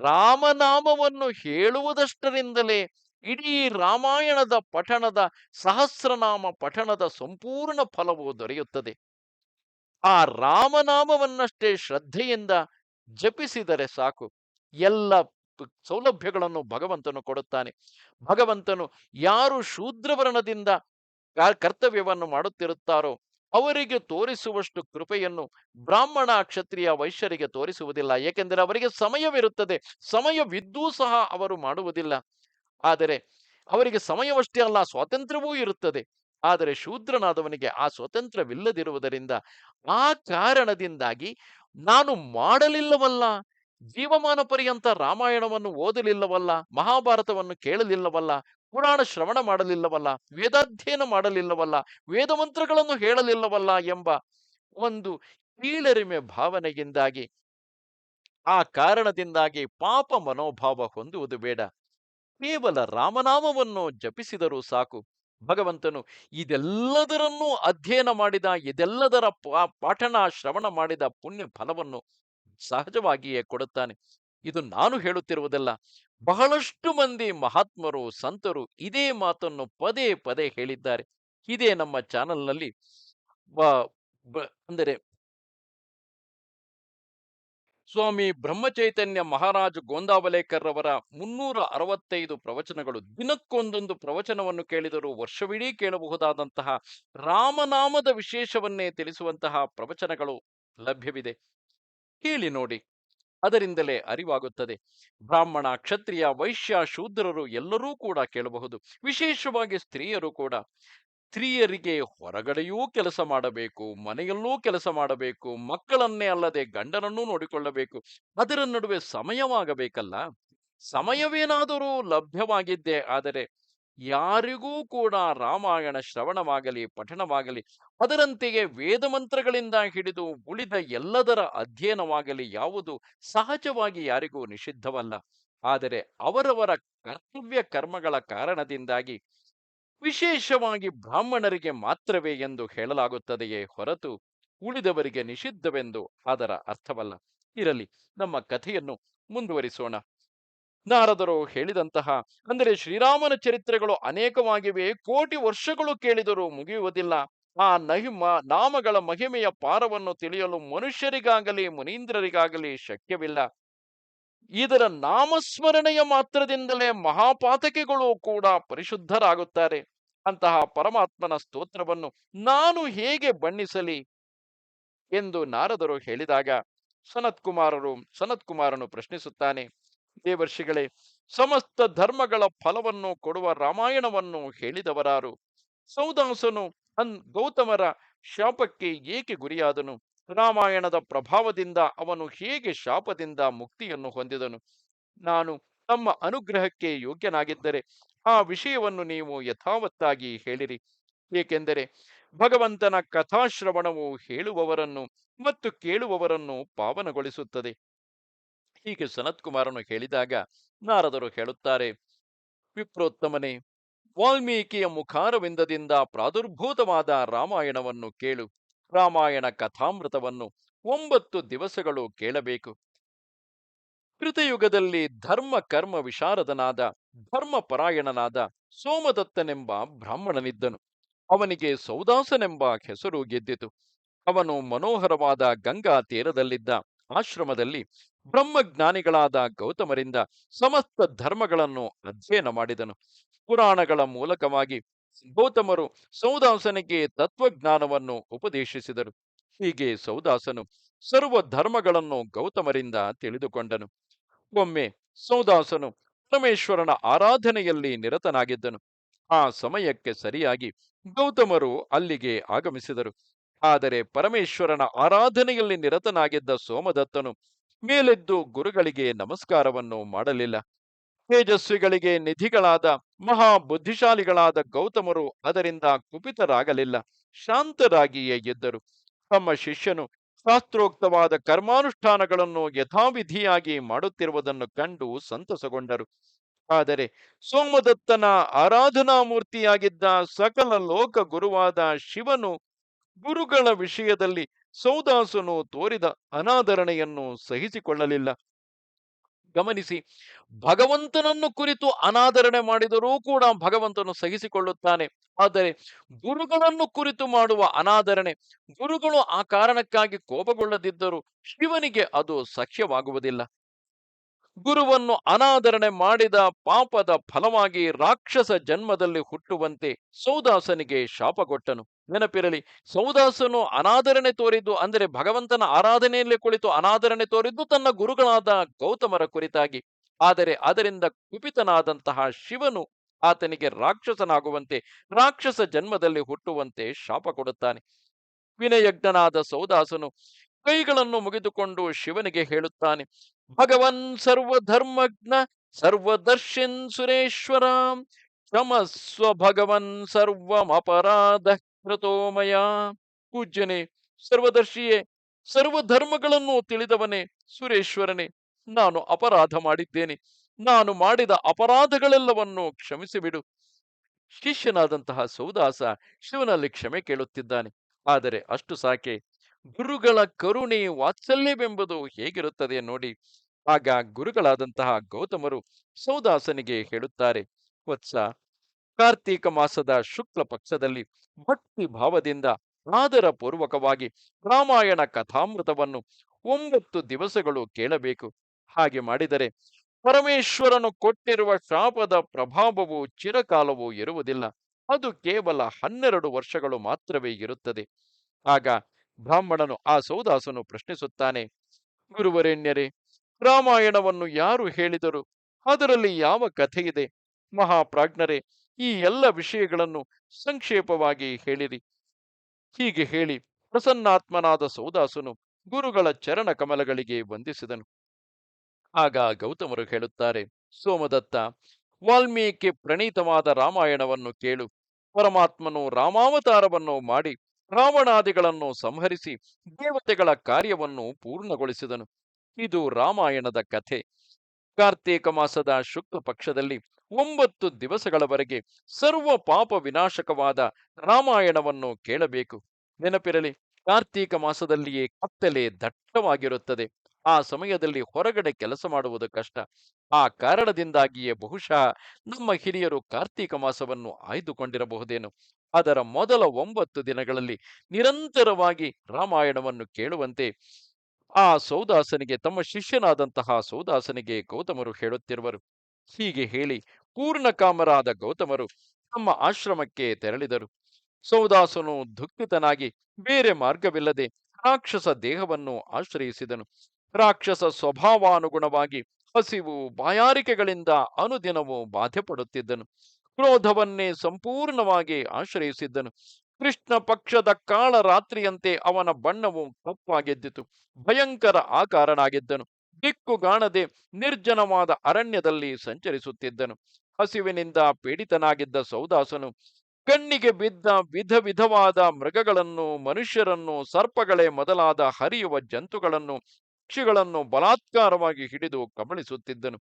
ರಾಮನಾಮವನ್ನು ಹೇಳುವುದಷ್ಟರಿಂದಲೇ ಇಡೀ ರಾಮಾಯಣದ ಪಠಣದ ಸಹಸ್ರನಾಮ ಪಠಣದ ಸಂಪೂರ್ಣ ಫಲವು ದೊರೆಯುತ್ತದೆ. ಆ ರಾಮನಾಮವನ್ನಷ್ಟೇ ಶ್ರದ್ಧೆಯಿಂದ ಜಪಿಸಿದರೆ ಸಾಕು. ಎಲ್ಲ ಸೌಲಭ್ಯಗಳನ್ನು ಭಗವಂತನು ಕೊಡುತ್ತಾನೆ. ಭಗವಂತನು ಯಾರು ಶೂದ್ರವರ್ಣದಿಂದ ಕರ್ತವ್ಯವನ್ನು ಮಾಡುತ್ತಿರುತ್ತಾರೋ ಅವರಿಗೆ ತೋರಿಸುವಷ್ಟು ಕೃಪೆಯನ್ನು ಬ್ರಾಹ್ಮಣ ಕ್ಷತ್ರಿಯ ವೈಶ್ಯರಿಗೆ ತೋರಿಸುವುದಿಲ್ಲ. ಏಕೆಂದರೆ ಅವರಿಗೆ ಸಮಯವಿರುತ್ತದೆ. ಸಮಯವಿದ್ದೂ ಸಹ ಅವರು ಮಾಡುವುದಿಲ್ಲ. ಆದರೆ ಅವರಿಗೆ ಸಮಯವಷ್ಟೇ ಅಲ್ಲ, ಸ್ವಾತಂತ್ರ್ಯವೂ ಇರುತ್ತದೆ. ಆದರೆ ಶೂದ್ರನಾದವನಿಗೆ ಆ ಸ್ವಾತಂತ್ರ್ಯವಿಲ್ಲದಿರುವುದರಿಂದ ಆ ಕಾರಣದಿಂದಾಗಿ ನಾನು ಮಾಡಲಿಲ್ಲವಲ್ಲ, ಜೀವಮಾನ ಪರ್ಯಂತ ರಾಮಾಯಣವನ್ನು ಓದಲಿಲ್ಲವಲ್ಲ, ಮಹಾಭಾರತವನ್ನು ಕೇಳಲಿಲ್ಲವಲ್ಲ ಪುರಾಣ ಶ್ರವಣ ಮಾಡಲಿಲ್ಲವಲ್ಲ, ವೇದಾಧ್ಯಯನ ಮಾಡಲಿಲ್ಲವಲ್ಲ ವೇದ ಮಂತ್ರಗಳನ್ನು ಹೇಳಲಿಲ್ಲವಲ್ಲ ಎಂಬ ಒಂದು ಕೀಳರಿಮೆ ಭಾವನೆಯಿಂದಾಗಿ, ಆ ಕಾರಣದಿಂದಾಗಿ ಪಾಪ ಮನೋಭಾವ ಹೊಂದುವುದು ಬೇಡ. ಕೇವಲ ರಾಮನಾಮವನ್ನು ಜಪಿಸಿದರೂ ಸಾಕು. ಭಗವಂತನು ಇದೆಲ್ಲದರನ್ನೂ ಅಧ್ಯಯನ ಮಾಡಿದ, ಇದೆಲ್ಲದರ ಪಾಠನ ಶ್ರವಣ ಮಾಡಿದ ಪುಣ್ಯ ಫಲವನ್ನು ಸಹಜವಾಗಿಯೇ ಕೊಡುತ್ತಾನೆ. ಇದು ನಾನು ಹೇಳುತ್ತಿರುವುದಲ್ಲ. ಬಹಳಷ್ಟು ಮಂದಿ ಮಹಾತ್ಮರು, ಸಂತರು ಇದೇ ಮಾತನ್ನು ಪದೇ ಪದೇ ಹೇಳಿದ್ದಾರೆ. ಇದೇ ನಮ್ಮ ಚಾನೆಲ್ನಲ್ಲಿ ಅಂದರೆ ಸ್ವಾಮಿ ಬ್ರಹ್ಮಚೈತನ್ಯ ಮಹಾರಾಜ್ ಗೋಂದಾವಲೇಕರ್ ಅವರ ಮುನ್ನೂರ ಅರವತ್ತೈದು ಪ್ರವಚನಗಳು ದಿನಕ್ಕೊಂದೊಂದು ಪ್ರವಚನವನ್ನು ಕೇಳಿದರೂ ವರ್ಷವಿಡೀ ಕೇಳಬಹುದಾದಂತಹ ರಾಮನಾಮದ ವಿಶೇಷವನ್ನೇ ತಿಳಿಸುವಂತಹ ಪ್ರವಚನಗಳು ಲಭ್ಯವಿದೆ. ಕೇಳಿ ನೋಡಿ. ಅದರಿಂದಲೇ ಅರಿವಾಗುತ್ತದೆ. ಬ್ರಾಹ್ಮಣ, ಕ್ಷತ್ರಿಯ, ವೈಶ್ಯ, ಶೂದ್ರರು ಎಲ್ಲರೂ ಕೂಡ ಕೇಳಬಹುದು. ವಿಶೇಷವಾಗಿ ಸ್ತ್ರೀಯರು ಕೂಡ. ಸ್ತ್ರೀಯರಿಗೆ ಹೊರಗಡೆಯೂ ಕೆಲಸ ಮಾಡಬೇಕು, ಮನೆಯಲ್ಲೂ ಕೆಲಸ ಮಾಡಬೇಕು, ಮಕ್ಕಳನ್ನೇ ಅಲ್ಲದೆ ಗಂಡನನ್ನೂ ನೋಡಿಕೊಳ್ಳಬೇಕು. ಅದರ ನಡುವೆ ಸಮಯವಾಗಬೇಕಲ್ಲ? ಸಮಯವೇನಾದರೂ ಲಭ್ಯವಾಗಿದ್ದೇ ಆದರೆ ಯಾರಿಗೂ ಕೂಡ ರಾಮಾಯಣ ಶ್ರವಣವಾಗಲಿ, ಪಠಣವಾಗಲಿ, ಅದರಂತೆಯೇ ವೇದ ಮಂತ್ರಗಳಿಂದ ಹಿಡಿದು ಉಳಿದ ಎಲ್ಲದರ ಅಧ್ಯಯನವಾಗಲಿ ಯಾವುದು ಸಹಜವಾಗಿ ಯಾರಿಗೂ ನಿಷಿದ್ಧವಲ್ಲ. ಆದರೆ ಅವರವರ ಕರ್ತವ್ಯ ಕರ್ಮಗಳ ಕಾರಣದಿಂದಾಗಿ ವಿಶೇಷವಾಗಿ ಬ್ರಾಹ್ಮಣರಿಗೆ ಮಾತ್ರವೇ ಎಂದು ಹೇಳಲಾಗುತ್ತದೆಯೇ ಹೊರತು ಉಳಿದವರಿಗೆ ನಿಷಿದ್ಧವೆಂದು ಅದರ ಅರ್ಥವಲ್ಲ. ಇರಲಿ, ನಮ್ಮ ಕಥೆಯನ್ನು ಮುಂದುವರಿಸೋಣ. ನಾರದರು ಹೇಳಿದಂತಹ, ಅಂದರೆ ಶ್ರೀರಾಮನ ಚರಿತ್ರೆಗಳು ಅನೇಕವಾಗಿವೆ, ಕೋಟಿ ವರ್ಷಗಳು ಕೇಳಿದರೂ ಮುಗಿಯುವುದಿಲ್ಲ. ಆ ನಹಿಮ, ನಾಮಗಳ ಮಹಿಮೆಯ ಪಾರವನ್ನು ತಿಳಿಯಲು ಮನುಷ್ಯರಿಗಾಗಲಿ, ಮುನೀಂದ್ರರಿಗಾಗಲಿ ಶಕ್ಯವಿಲ್ಲ. ಇದರ ನಾಮಸ್ಮರಣೆಯ ಮಾತ್ರದಿಂದಲೇ ಮಹಾಪಾತಕಿಗಳು ಕೂಡ ಪರಿಶುದ್ಧರಾಗುತ್ತಾರೆ. ಅಂತಹ ಪರಮಾತ್ಮನ ಸ್ತೋತ್ರವನ್ನು ನಾನು ಹೇಗೆ ಬಣ್ಣಿಸಲಿ ಎಂದು ನಾರದರು ಹೇಳಿದಾಗ, ಸನತ್ಕುಮಾರರು, ಸನತ್ಕುಮಾರನು ಪ್ರಶ್ನಿಸುತ್ತಾನೆ ದೇವರ್ಷಿಗಳೇ ಸಮಸ್ತ ಧರ್ಮಗಳ ಫಲವನ್ನು ಕೊಡುವ ರಾಮಾಯಣವನ್ನು ಹೇಳಿದವರಾರು. ಸೌದಾಸನು ಅನ್ ಗೌತಮರ ಶಾಪಕ್ಕೆ ಏಕೆ ಗುರಿಯಾದನು? ರಾಮಾಯಣದ ಪ್ರಭಾವದಿಂದ ಅವನು ಹೇಗೆ ಶಾಪದಿಂದ ಮುಕ್ತಿಯನ್ನು ಹೊಂದಿದನು? ನಾನು ತಮ್ಮ ಅನುಗ್ರಹಕ್ಕೆ ಯೋಗ್ಯನಾಗಿದ್ದರೆ ಆ ವಿಷಯವನ್ನು ನೀವು ಯಥಾವತ್ತಾಗಿ ಹೇಳಿರಿ. ಏಕೆಂದರೆ ಭಗವಂತನ ಕಥಾಶ್ರವಣವು ಹೇಳುವವರನ್ನು ಮತ್ತು ಕೇಳುವವರನ್ನು ಪಾವನಗೊಳಿಸುತ್ತದೆ. ಹೀಗೆ ಸನತ್ಕುಮಾರನು ಹೇಳಿದಾಗ, ನಾರದರು ಹೇಳುತ್ತಾರೆ, ವಿಪ್ರೋತ್ತಮನೆ, ವಾಲ್ಮೀಕಿಯ ಮುಖಾರವಿಂದದಿಂದ ಪ್ರಾದುರ್ಭೂತವಾದ ರಾಮಾಯಣವನ್ನು ಕೇಳು. ರಾಮಾಯಣ ಕಥಾಮೃತವನ್ನು ಒಂಬತ್ತು ದಿವಸಗಳು ಕೇಳಬೇಕು. ಕೃತಯುಗದಲ್ಲಿ ಧರ್ಮ ಕರ್ಮ ವಿಶಾರದನಾದ, ಧರ್ಮಪರಾಯಣನಾದ ಸೋಮದತ್ತನೆಂಬ ಬ್ರಾಹ್ಮಣನಿದ್ದನು. ಅವನಿಗೆ ಸೌದಾಸನೆಂಬ ಹೆಸರು ಗೆದ್ದಿತು. ಅವನು ಮನೋಹರವಾದ ಗಂಗಾ ತೀರದಲ್ಲಿದ್ದ ಆಶ್ರಮದಲ್ಲಿ ಬ್ರಹ್ಮಜ್ಞಾನಿಗಳಾದ ಗೌತಮರಿಂದ ಸಮಸ್ತ ಧರ್ಮಗಳನ್ನು ಅಧ್ಯಯನ ಮಾಡಿದನು. ಪುರಾಣಗಳ ಮೂಲಕವಾಗಿ ಗೌತಮರು ಸೌದಾಸನಿಗೆ ತತ್ವಜ್ಞಾನವನ್ನು ಉಪದೇಶಿಸಿದರು. ಹೀಗೆ ಸೌದಾಸನು ಸರ್ವ ಧರ್ಮಗಳನ್ನು ಗೌತಮರಿಂದ ತಿಳಿದುಕೊಂಡನು. ಒಮ್ಮೆ ಸೌದಾಸನು ಪರಮೇಶ್ವರನ ಆರಾಧನೆಯಲ್ಲಿ ನಿರತನಾಗಿದ್ದನು. ಆ ಸಮಯಕ್ಕೆ ಸರಿಯಾಗಿ ಗೌತಮರು ಅಲ್ಲಿಗೆ ಆಗಮಿಸಿದರು. ಆದರೆ ಪರಮೇಶ್ವರನ ಆರಾಧನೆಯಲ್ಲಿ ನಿರತನಾಗಿದ್ದ ಸೋಮದತ್ತನು ಮೇಲೆದ್ದು ಗುರುಗಳಿಗೆ ನಮಸ್ಕಾರವನ್ನು ಮಾಡಲಿಲ್ಲ. ತೇಜಸ್ವಿಗಳಿಗೆ ನಿಧಿಗಳಾದ ಮಹಾ ಬುದ್ಧಿಶಾಲಿಗಳಾದ ಗೌತಮರು ಅದರಿಂದ ಕುಪಿತರಾಗಲಿಲ್ಲ. ಶಾಂತರಾಗಿಯೇ ಇದ್ದರು. ತಮ್ಮ ಶಿಷ್ಯನು ಶಾಸ್ತ್ರೋಕ್ತವಾದ ಕರ್ಮಾನುಷ್ಠಾನಗಳನ್ನು ಯಥಾವಿಧಿಯಾಗಿ ಮಾಡುತ್ತಿರುವುದನ್ನು ಕಂಡು ಸಂತಸಗೊಂಡರು. ಆದರೆ ಸೋಮದತ್ತನ ಆರಾಧನಾ ಮೂರ್ತಿಯಾಗಿದ್ದ ಸಕಲ ಲೋಕ ಗುರುವಾದ ಶಿವನು ಗುರುಗಳ ವಿಷಯದಲ್ಲಿ ಸೌದಾಸನು ತೋರಿದ ಅನಾದರಣೆಯನ್ನು ಸಹಿಸಿಕೊಳ್ಳಲಿಲ್ಲ. ಗಮನಿಸಿ, ಭಗವಂತನನ್ನು ಕುರಿತು ಅನಾದರಣೆ ಮಾಡಿದರೂ ಕೂಡ ಭಗವಂತನು ಸಹಿಸಿಕೊಳ್ಳುತ್ತಾನೆ. ಆದರೆ ಗುರುಗಳನ್ನು ಕುರಿತು ಮಾಡುವ ಅನಾದರಣೆ, ಗುರುಗಳು ಆ ಕಾರಣಕ್ಕಾಗಿ ಕೋಪಗೊಳ್ಳದಿದ್ದರೂ ಶಿವನಿಗೆ ಅದು ಸಖ್ಯವಾಗುವುದಿಲ್ಲ. ಗುರುವನ್ನು ಅನಾದರಣೆ ಮಾಡಿದ ಪಾಪದ ಫಲವಾಗಿ ರಾಕ್ಷಸ ಜನ್ಮದಲ್ಲಿ ಹುಟ್ಟುವಂತೆ ಸೌದಾಸನಿಗೆ ಶಾಪ ಕೊಟ್ಟನು. ನೆನಪಿರಲಿ, ಸೌದಾಸನು ಅನಾದರಣೆ ತೋರಿದ್ದು ಅಂದರೆ ಭಗವಂತನ ಆರಾಧನೆಯಲ್ಲಿ ಕುಳಿತು ಅನಾದರಣೆ ತೋರಿದ್ದು ತನ್ನ ಗುರುಗಳಾದ ಗೌತಮರ ಕುರಿತಾಗಿ. ಆದರೆ ಅದರಿಂದ ಕುಪಿತನಾದಂತಹ ಶಿವನು ಆತನಿಗೆ ರಾಕ್ಷಸನಾಗುವಂತೆ, ರಾಕ್ಷಸ ಜನ್ಮದಲ್ಲಿ ಹುಟ್ಟುವಂತೆ ಶಾಪ ಕೊಡುತ್ತಾನೆ. ವಿನಯಜ್ಞನಾದ ಸೌದಾಸನು ಕೈಗಳನ್ನು ಮುಗಿದುಕೊಂಡು ಶಿವನಿಗೆ ಹೇಳುತ್ತಾನೆ, ಭಗವನ್ ಸರ್ವಧರ್ಮಜ್ಞ, ಸರ್ವದರ್ಶಿನ್ ಸುರೇಶ್ವರ, ಕ್ಷಮಸ್ವ ಭಗವನ್ ಸರ್ವಮಪರಾಧ ಕೃತೋಮಯ. ಪೂಜ್ಯನೇ, ಸರ್ವದರ್ಶಿಯೇ, ಸರ್ವಧರ್ಮಗಳನ್ನು ತಿಳಿದವನೇ ಸುರೇಶ್ವರನೇ, ನಾನು ಅಪರಾಧ ಮಾಡಿದ್ದೇನೆ. ನಾನು ಮಾಡಿದ ಅಪರಾಧಗಳೆಲ್ಲವನ್ನು ಕ್ಷಮಿಸಿಬಿಡು. ಶಿಷ್ಯನಾದಂತಹ ಸೌದಾಸ ಶಿವನಲ್ಲಿ ಕ್ಷಮೆ ಕೇಳುತ್ತಿದ್ದಾನೆ. ಆದರೆ ಅಷ್ಟು ಸಾಕೆ ಗುರುಗಳ ಕರುಣೆ ವಾತ್ಸಲ್ಯವೆಂಬುದು ಹೇಗಿರುತ್ತದೆ ನೋಡಿ. ಆಗ ಗುರುಗಳಾದಂತಹ ಗೌತಮರು ಸೌದಾಸನಿಗೆ ಹೇಳುತ್ತಾರೆ, ವತ್ಸ, ಕಾರ್ತೀಕ ಮಾಸದ ಶುಕ್ಲ ಪಕ್ಷದಲ್ಲಿ ಭಕ್ತಿ ಭಾವದಿಂದ ಆದರ ಪೂರ್ವಕವಾಗಿ ರಾಮಾಯಣ ಕಥಾಮೃತವನ್ನು ಒಂಬತ್ತು ದಿವಸಗಳು ಕೇಳಬೇಕು. ಹಾಗೆ ಮಾಡಿದರೆ ಪರಮೇಶ್ವರನು ಕೊಟ್ಟಿರುವ ಶಾಪದ ಪ್ರಭಾವವು ಚಿರಕಾಲವೂ ಇರುವುದಿಲ್ಲ. ಅದು ಕೇವಲ ಹನ್ನೆರಡು ವರ್ಷಗಳು ಮಾತ್ರವೇ ಇರುತ್ತದೆ. ಆಗ ಬ್ರಾಹ್ಮಣನು ಆ ಸೌದಾಸನು ಪ್ರಶ್ನಿಸುತ್ತಾನೆ, ಗುರುವರೆಣ್ಯರೇ, ರಾಮಾಯಣವನ್ನು ಯಾರು ಹೇಳಿದರು? ಅದರಲ್ಲಿ ಯಾವ ಕಥೆ ಇದೆ ಮಹಾಪ್ರಾಜ್ಞರೇ, ಈ ಎಲ್ಲ ವಿಷಯಗಳನ್ನು ಸಂಕ್ಷೇಪವಾಗಿ ಹೇಳಿರಿ. ಹೀಗೆ ಹೇಳಿ ಪ್ರಸನ್ನಾತ್ಮನಾದ ಸೌದಾಸನು ಗುರುಗಳ ಚರಣ ಕಮಲಗಳಿಗೆ ವಂದಿಸಿದನು. ಆಗ ಗೌತಮರು ಹೇಳುತ್ತಾರೆ, ಸೋಮದತ್ತ, ವಾಲ್ಮೀಕಿ ಪ್ರಣೀತವಾದ ರಾಮಾಯಣವನ್ನು ಕೇಳು. ಪರಮಾತ್ಮನು ರಾಮಾವತಾರವನ್ನು ಮಾಡಿ ರಾವಣಾದಿಗಳನ್ನು ಸಂಹರಿಸಿ ದೇವತೆಗಳ ಕಾರ್ಯವನ್ನು ಪೂರ್ಣಗೊಳಿಸಿದನು. ಇದು ರಾಮಾಯಣದ ಕಥೆ. ಕಾರ್ತೀಕ ಮಾಸದ ಶುಕ್ಲ ಪಕ್ಷದಲ್ಲಿ ಒಂಬತ್ತು ದಿವಸಗಳವರೆಗೆ ಸರ್ವ ಪಾಪ ವಿನಾಶಕವಾದ ರಾಮಾಯಣವನ್ನು ಕೇಳಬೇಕು. ನೆನಪಿರಲಿ, ಕಾರ್ತೀಕ ಮಾಸದಲ್ಲಿಯೇ ಕತ್ತಲೆ ದಟ್ಟವಾಗಿರುತ್ತದೆ. ಆ ಸಮಯದಲ್ಲಿ ಹೊರಗಡೆ ಕೆಲಸ ಮಾಡುವುದು ಕಷ್ಟ. ಆ ಕಾರಣದಿಂದಾಗಿಯೇ ಬಹುಶಃ ನಮ್ಮ ಹಿರಿಯರು ಕಾರ್ತೀಕ ಮಾಸವನ್ನು ಆಯ್ದುಕೊಂಡಿರಬಹುದೇನು. ಅದರ ಮೊದಲ ಒಂಬತ್ತು ದಿನಗಳಲ್ಲಿ ನಿರಂತರವಾಗಿ ರಾಮಾಯಣವನ್ನು ಕೇಳುವಂತೆ ಆ ಸೌದಾಸನಿಗೆ, ತಮ್ಮ ಶಿಷ್ಯನಾದಂತಹ ಸೌದಾಸನಿಗೆ ಗೌತಮರು ಹೇಳುತ್ತಿರುವರು. ಹೀಗೆ ಹೇಳಿ ಪೂರ್ಣಕಾಮರಾದ ಗೌತಮರು ತಮ್ಮ ಆಶ್ರಮಕ್ಕೆ ತೆರಳಿದರು. ಸೌದಾಸನು ದುಃಖಿತನಾಗಿ ಬೇರೆ ಮಾರ್ಗವಿಲ್ಲದೆ ರಾಕ್ಷಸ ದೇಹವನ್ನು ಆಶ್ರಯಿಸಿದನು. ರಾಕ್ಷಸ ಸ್ವಭಾವಾನುಗುಣವಾಗಿ ಹಸಿವು, ಬಾಯಾರಿಕೆಗಳಿಂದ ಅನುದಿನವೂ ಬಾಧೆ ಪಡುತ್ತಿದ್ದನು ಕ್ರೋಧವನ್ನೇ ಸಂಪೂರ್ಣವಾಗಿ ಆಶ್ರಯಿಸಿದ್ದನು. ಕೃಷ್ಣ ಪಕ್ಷದ ಕಾಳ ರಾತ್ರಿಯಂತೆ ಅವನ ಬಣ್ಣವು ಕಪ್ಪಾಗೆದ್ದಿತು. ಭಯಂಕರ ಆಕಾರನಾಗಿದ್ದನು. ದಿಕ್ಕುಗಾಣದೆ ನಿರ್ಜನವಾದ ಅರಣ್ಯದಲ್ಲಿ ಸಂಚರಿಸುತ್ತಿದ್ದನು. ಹಸಿವಿನಿಂದ ಪೀಡಿತನಾಗಿದ್ದ ಸೌದಾಸನು, ಕಣ್ಣಿಗೆ ಬಿದ್ದ ವಿಧ ವಿಧವಾದ ಮೃಗಗಳನ್ನು, ಮನುಷ್ಯರನ್ನು, ಸರ್ಪಗಳೇ ಮೊದಲಾದ ಹರಿಯುವ ಜಂತುಗಳನ್ನು, ಪಕ್ಷಿಗಳನ್ನು ಬಲಾತ್ಕಾರವಾಗಿ ಹಿಡಿದು ಕಬಳಿಸುತ್ತಿದ್ದನು.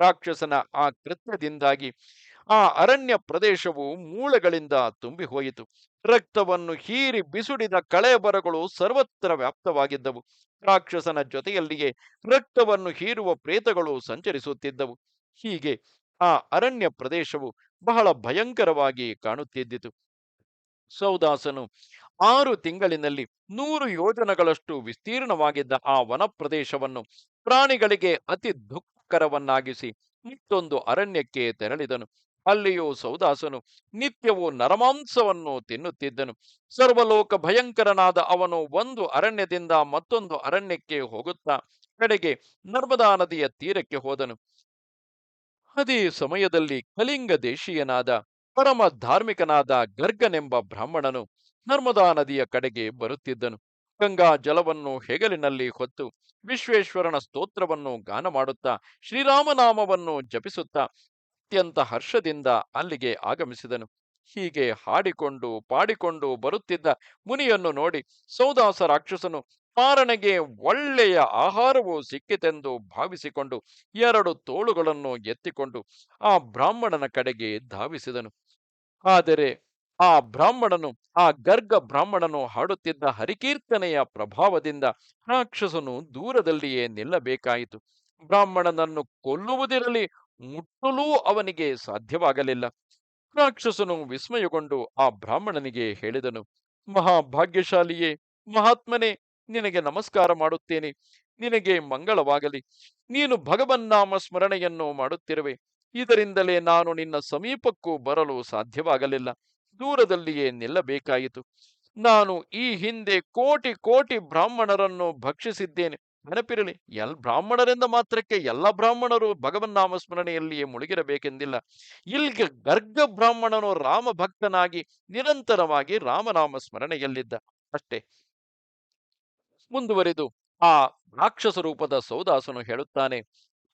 ರಾಕ್ಷಸನ ಆ ಕೃತ್ಯದಿಂದಾಗಿ ಆ ಅರಣ್ಯ ಪ್ರದೇಶವು ಮೂಳೆಗಳಿಂದ ತುಂಬಿ ಹೋಯಿತು. ರಕ್ತವನ್ನು ಹೀರಿ ಬಿಸುಡಿದ ಕಳೆಬರಗಳು ಸರ್ವತ್ರ ವ್ಯಾಪ್ತವಾಗಿದ್ದವು. ರಾಕ್ಷಸನ ಜೊತೆಯಲ್ಲಿಯೇ ರಕ್ತವನ್ನು ಹೀರುವ ಪ್ರೇತಗಳು ಸಂಚರಿಸುತ್ತಿದ್ದವು. ಹೀಗೆ ಆ ಅರಣ್ಯ ಪ್ರದೇಶವು ಬಹಳ ಭಯಂಕರವಾಗಿ ಕಾಣುತ್ತಿದ್ದಿತು. ಸೌದಾಸನು ಆರು ತಿಂಗಳಿನಲ್ಲಿ ನೂರು ಯೋಜನಗಳಷ್ಟು ವಿಸ್ತೀರ್ಣವಾಗಿದ್ದ ಆ ವನ ಪ್ರದೇಶವನ್ನು ಪ್ರಾಣಿಗಳಿಗೆ ಅತಿ ದುಃಖಕರವನ್ನಾಗಿಸಿ ಮತ್ತೊಂದು ಅರಣ್ಯಕ್ಕೆ ತೆರಳಿದನು. ಅಲ್ಲಿಯೂ ಸೌದಾಸನು ನಿತ್ಯವೂ ನರಮಾಂಸವನ್ನು ತಿನ್ನುತ್ತಿದ್ದನು. ಸರ್ವಲೋಕ ಭಯಂಕರನಾದ ಅವನು ಒಂದು ಅರಣ್ಯದಿಂದ ಮತ್ತೊಂದು ಅರಣ್ಯಕ್ಕೆ ಹೋಗುತ್ತಾ ಕಡೆಗೆ ನರ್ಮದಾ ನದಿಯ ತೀರಕ್ಕೆ ಹೋದನು. ಅದೇ ಸಮಯದಲ್ಲಿ ಕಲಿಂಗ ದೇಶೀಯನಾದ ಪರಮ ಧಾರ್ಮಿಕನಾದ ಗರ್ಗನೆಂಬ ಬ್ರಾಹ್ಮಣನು ನರ್ಮದಾ ನದಿಯ ಕಡೆಗೆ ಬರುತ್ತಿದ್ದನು. ಗಂಗಾ ಜಲವನ್ನು ಹೆಗಲಿನಲ್ಲಿ ಹೊತ್ತು ವಿಶ್ವೇಶ್ವರನ ಸ್ತೋತ್ರವನ್ನು ಗಾನ ಮಾಡುತ್ತಾ ಶ್ರೀರಾಮನಾಮವನ್ನು ಜಪಿಸುತ್ತಾ ಅತ್ಯಂತ ಹರ್ಷದಿಂದ ಅಲ್ಲಿಗೆ ಆಗಮಿಸಿದನು. ಹೀಗೆ ಹಾಡಿಕೊಂಡು ಪಾಡಿಕೊಂಡು ಬರುತ್ತಿದ್ದ ಮುನಿಯನ್ನು ನೋಡಿ ಸೌದಾಸ ರಾಕ್ಷಸನು ಪಾರಣೆಗೆ ಒಳ್ಳೆಯ ಆಹಾರವು ಸಿಕ್ಕಿತೆಂದು ಭಾವಿಸಿಕೊಂಡು ಎರಡು ತೋಳುಗಳನ್ನು ಎತ್ತಿಕೊಂಡು ಆ ಬ್ರಾಹ್ಮಣನ ಕಡೆಗೆ ಧಾವಿಸಿದನು. ಆದರೆ ಆ ಬ್ರಾಹ್ಮಣನು, ಆ ಗರ್ಗ ಬ್ರಾಹ್ಮಣನು ಹಾಡುತ್ತಿದ್ದ ಹರಿಕೀರ್ತನೆಯ ಪ್ರಭಾವದಿಂದ ರಾಕ್ಷಸನು ದೂರದಲ್ಲಿಯೇ ನಿಲ್ಲಬೇಕಾಯಿತು. ಬ್ರಾಹ್ಮಣನನ್ನು ಕೊಲ್ಲುವುದಿರಲಿ ಮುಟ್ಟಲೂ ಅವನಿಗೆ ಸಾಧ್ಯವಾಗಲಿಲ್ಲ. ರಾಕ್ಷಸನು ವಿಸ್ಮಯಗೊಂಡು ಆ ಬ್ರಾಹ್ಮಣನಿಗೆ ಹೇಳಿದನು, ಮಹಾಭಾಗ್ಯಶಾಲಿಯೇ, ಮಹಾತ್ಮನೇ, ನಿನಗೆ ನಮಸ್ಕಾರ ಮಾಡುತ್ತೇನೆ. ನಿನಗೆ ಮಂಗಳವಾಗಲಿ. ನೀನು ಭಗವನ್ನಾಮ ಸ್ಮರಣೆಯನ್ನು ಮಾಡುತ್ತಿರುವೆ. ಇದರಿಂದಲೇ ನಾನು ನಿನ್ನ ಸಮೀಪಕ್ಕೂ ಬರಲು ಸಾಧ್ಯವಾಗಲಿಲ್ಲ. ದೂರದಲ್ಲಿಯೇ ನಿಲ್ಲಬೇಕಾಯಿತು. ನಾನು ಈ ಹಿಂದೆ ಕೋಟಿ ಕೋಟಿ ಬ್ರಾಹ್ಮಣರನ್ನು ಭಕ್ಷಿಸಿದ್ದೇನೆ. ನೆನಪಿರಲಿ, ಎಲ್ ಬ್ರಾಹ್ಮಣರಿಂದ ಮಾತ್ರಕ್ಕೆ ಎಲ್ಲ ಬ್ರಾಹ್ಮಣರು ಭಗವನ್ನಾಮ ಸ್ಮರಣೆಯಲ್ಲಿಯೇ ಮುಳುಗಿರಬೇಕೆಂದಿಲ್ಲ. ಇಲ್ಲಿಗೆ ಗರ್ಗ ಬ್ರಾಹ್ಮಣನು ರಾಮ ಭಕ್ತನಾಗಿ ನಿರಂತರವಾಗಿ ರಾಮನಾಮ ಸ್ಮರಣೆಯಲ್ಲಿದ್ದ ಅಷ್ಟೇ. ಮುಂದುವರೆದು ಆ ರಾಕ್ಷಸ ರೂಪದ ಸೌದಾಸನು ಹೇಳುತ್ತಾನೆ,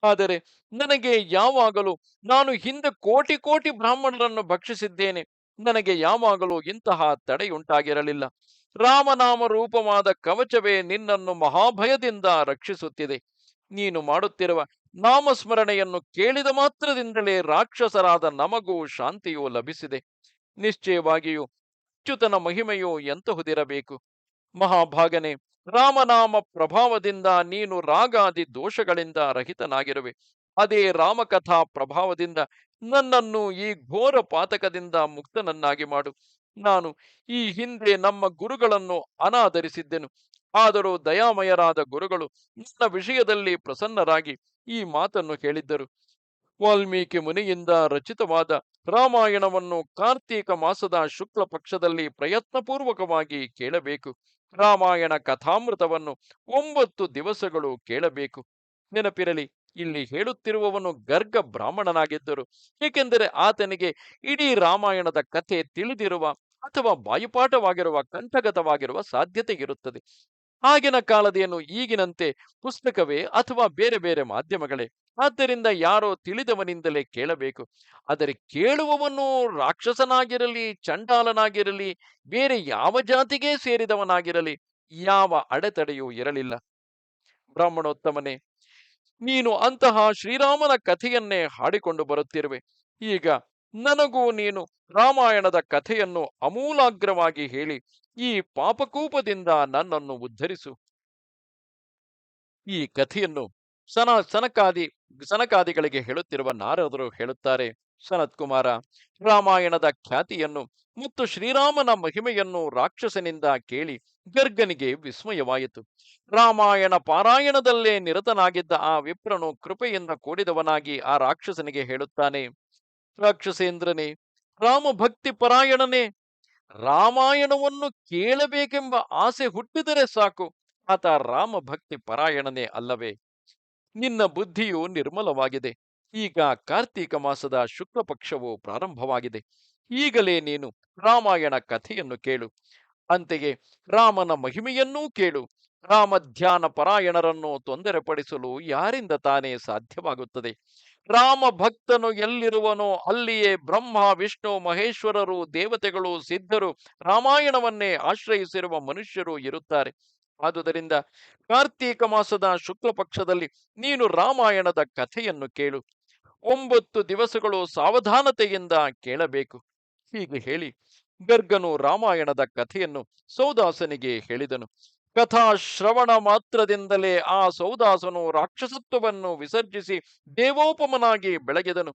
ಆದರೆ ನನಗೆ ಯಾವಾಗಲೂ ನಾನು ಹಿಂದೆ ಕೋಟಿ ಕೋಟಿ ಬ್ರಾಹ್ಮಣರನ್ನು ಭಕ್ಷಿಸಿದ್ದೇನೆ. ನನಗೆ ಯಾವಾಗಲೂ ಇಂತಹ ತಡೆಯುಂಟಾಗಿರಲಿಲ್ಲ. ರಾಮನಾಮ ರೂಪವಾದ ಕವಚವೇ ನಿನ್ನನ್ನು ಮಹಾಭಯದಿಂದ ರಕ್ಷಿಸುತ್ತಿದೆ. ನೀನು ಮಾಡುತ್ತಿರುವ ನಾಮಸ್ಮರಣೆಯನ್ನು ಕೇಳಿದ ಮಾತ್ರದಿಂದಲೇ ರಾಕ್ಷಸರಾದ ನಮಗೂ ಶಾಂತಿಯು ಲಭಿಸಿದೆ. ನಿಶ್ಚಯವಾಗಿಯೂ ಅಚ್ಯುತನ ಮಹಿಮೆಯು ಎಂತಹುದಿರಬೇಕು? ಮಹಾಭಾಗನೆ, ರಾಮನಾಮ ಪ್ರಭಾವದಿಂದ ನೀನು ರಾಗಾದಿ ದೋಷಗಳಿಂದ ರಹಿತನಾಗಿರುವೆ. ಅದೇ ರಾಮಕಥಾ ಪ್ರಭಾವದಿಂದ ನನ್ನನ್ನು ಈ ಘೋರ ಪಾತಕದಿಂದ ಮುಕ್ತನನ್ನಾಗಿ ಮಾಡು. ನಾನು ಈ ಹಿಂದೆ ನಮ್ಮ ಗುರುಗಳನ್ನು ಅನಾದರಿಸಿದ್ದೆನು. ಆದರೂ ದಯಾಮಯರಾದ ಗುರುಗಳು ನನ್ನ ವಿಷಯದಲ್ಲಿ ಪ್ರಸನ್ನರಾಗಿ ಈ ಮಾತನ್ನು ಹೇಳಿದ್ದರು. ವಾಲ್ಮೀಕಿ ಮುನಿಯಿಂದ ರಚಿತವಾದ ರಾಮಾಯಣವನ್ನು ಕಾರ್ತೀಕ ಮಾಸದ ಶುಕ್ಲ ಪಕ್ಷದಲ್ಲಿ ಪ್ರಯತ್ನಪೂರ್ವಕವಾಗಿ ಕೇಳಬೇಕು. ರಾಮಾಯಣ ಕಥಾಮೃತವನ್ನು ಒಂಬತ್ತು ದಿವಸಗಳು ಕೇಳಬೇಕು. ನೆನಪಿರಲಿ, ಇಲ್ಲಿ ಹೇಳುತ್ತಿರುವವನು ಗರ್ಗ ಬ್ರಾಹ್ಮಣನಾಗಿದ್ದರು. ಏಕೆಂದರೆ ಆತನಿಗೆ ಇಡೀ ರಾಮಾಯಣದ ಕಥೆ ತಿಳಿದಿರುವ ಅಥವಾ ಬಾಯುಪಾಠವಾಗಿರುವ ಕಂಠಗತವಾಗಿರುವ ಸಾಧ್ಯತೆ ಇರುತ್ತದೆ. ಆಗಿನ ಕಾಲದೇನು ಈಗಿನಂತೆ ಪುಸ್ತಕವೇ ಅಥವಾ ಬೇರೆ ಬೇರೆ ಮಾಧ್ಯಮಗಳೇ ಆದ್ದರಿಂದ ಯಾರೋ ತಿಳಿದವನಿಂದಲೇ ಕೇಳಬೇಕು. ಆದರೆ ಕೇಳುವವನು ರಾಕ್ಷಸನಾಗಿರಲಿ, ಚಂಡಾಲನಾಗಿರಲಿ, ಬೇರೆ ಯಾವ ಜಾತಿಗೆ ಸೇರಿದವನಾಗಿರಲಿ ಯಾವ ಅಡೆತಡೆಯೂ ಇರಲಿಲ್ಲ. ಬ್ರಾಹ್ಮಣೋತ್ತಮನೇ, ನೀನು ಅಂತಹ ಶ್ರೀರಾಮನ ಕಥೆಯನ್ನೇ ಹಾಡಿಕೊಂಡು ಬರುತ್ತಿರುವೆ. ಈಗ ನನಗೂ ನೀನು ರಾಮಾಯಣದ ಕಥೆಯನ್ನು ಅಮೂಲಾಗ್ರವಾಗಿ ಹೇಳಿ, ಈ ಪಾಪಕೂಪದಿಂದ ನನ್ನನ್ನು ಉದ್ಧರಿಸು. ಈ ಕಥೆಯನ್ನು ಸನ, ಸನಕಾದಿ, ಸನಕಾದಿಗಳಿಗೆ ಹೇಳುತ್ತಿರುವ ನಾರದರು ಹೇಳುತ್ತಾರೆ ಸನತ್ ಕುಮಾರ ರಾಮಾಯಣದ ಖ್ಯಾತಿಯನ್ನು ಮತ್ತು ಶ್ರೀರಾಮನ ಮಹಿಮೆಯನ್ನು ರಾಕ್ಷಸನಿಂದ ಕೇಳಿ ಗರ್ಗನಿಗೆ ವಿಸ್ಮಯವಾಯಿತು. ರಾಮಾಯಣ ಪಾರಾಯಣದಲ್ಲೇ ನಿರತನಾಗಿದ್ದ ಆ ವಿಪ್ರನು ಕೃಪೆಯಿಂದ ಕೂಡಿದವನಾಗಿ ಆ ರಾಕ್ಷಸನಿಗೆ ಹೇಳುತ್ತಾನೆ ರಾಕ್ಷಸೇಂದ್ರನೇ, ರಾಮಭಕ್ತಿ ಪರಾಯಣನೇ, ರಾಮಾಯಣವನ್ನು ಕೇಳಬೇಕೆಂಬ ಆಸೆ ಹುಟ್ಟಿದರೆ ಸಾಕು. ಆತ ರಾಮಭಕ್ತಿ ಪರಾಯಣನೇ ಅಲ್ಲವೇ? ನಿನ್ನ ಬುದ್ಧಿಯು ನಿರ್ಮಲವಾಗಿದೆ. ಈಗ ಕಾರ್ತೀಕ ಮಾಸದ ಶುಕ್ಲ ಪಕ್ಷವು ಪ್ರಾರಂಭವಾಗಿದೆ. ಈಗಲೇ ನೀನು ರಾಮಾಯಣ ಕಥೆಯನ್ನು ಕೇಳು. ಅಂತೆಯೇ ರಾಮನ ಮಹಿಮೆಯನ್ನೂ ಕೇಳು. ರಾಮ ಧ್ಯಾನ ಪರಾಯಣರನ್ನು ತೊಂದರೆಪಡಿಸಲು ಯಾರಿಂದ ತಾನೇ ಸಾಧ್ಯವಾಗುತ್ತದೆ? ರಾಮ ಭಕ್ತನು ಎಲ್ಲಿರುವನೋ ಅಲ್ಲಿಯೇ ಬ್ರಹ್ಮ, ವಿಷ್ಣು, ಮಹೇಶ್ವರರು, ದೇವತೆಗಳು ಸಿದ್ಧರು, ರಾಮಾಯಣವನ್ನೇ ಆಶ್ರಯಿಸಿರುವ ಮನುಷ್ಯರು ಇರುತ್ತಾರೆ. ಆದುದರಿಂದ ಕಾರ್ತೀಕ ಮಾಸದ ಶುಕ್ಲ ಪಕ್ಷದಲ್ಲಿ ನೀನು ರಾಮಾಯಣದ ಕಥೆಯನ್ನು ಕೇಳು. ಒಂಬತ್ತು ದಿವಸಗಳು ಸಾವಧಾನತೆಯಿಂದ ಕೇಳಬೇಕು. ಹೀಗೆ ಹೇಳಿ ಗರ್ಗನು ರಾಮಾಯಣದ ಕಥೆಯನ್ನು ಸೌದಾಸನಿಗೆ ಹೇಳಿದನು. ಕಥಾ ಶ್ರವಣ ಮಾತ್ರದಿಂದಲೇ ಆ ಸೌದಾಸನು ರಾಕ್ಷಸತ್ವವನ್ನು ವಿಸರ್ಜಿಸಿ ದೇವೋಪಮನಾಗಿ ಬೆಳಗಿದನು.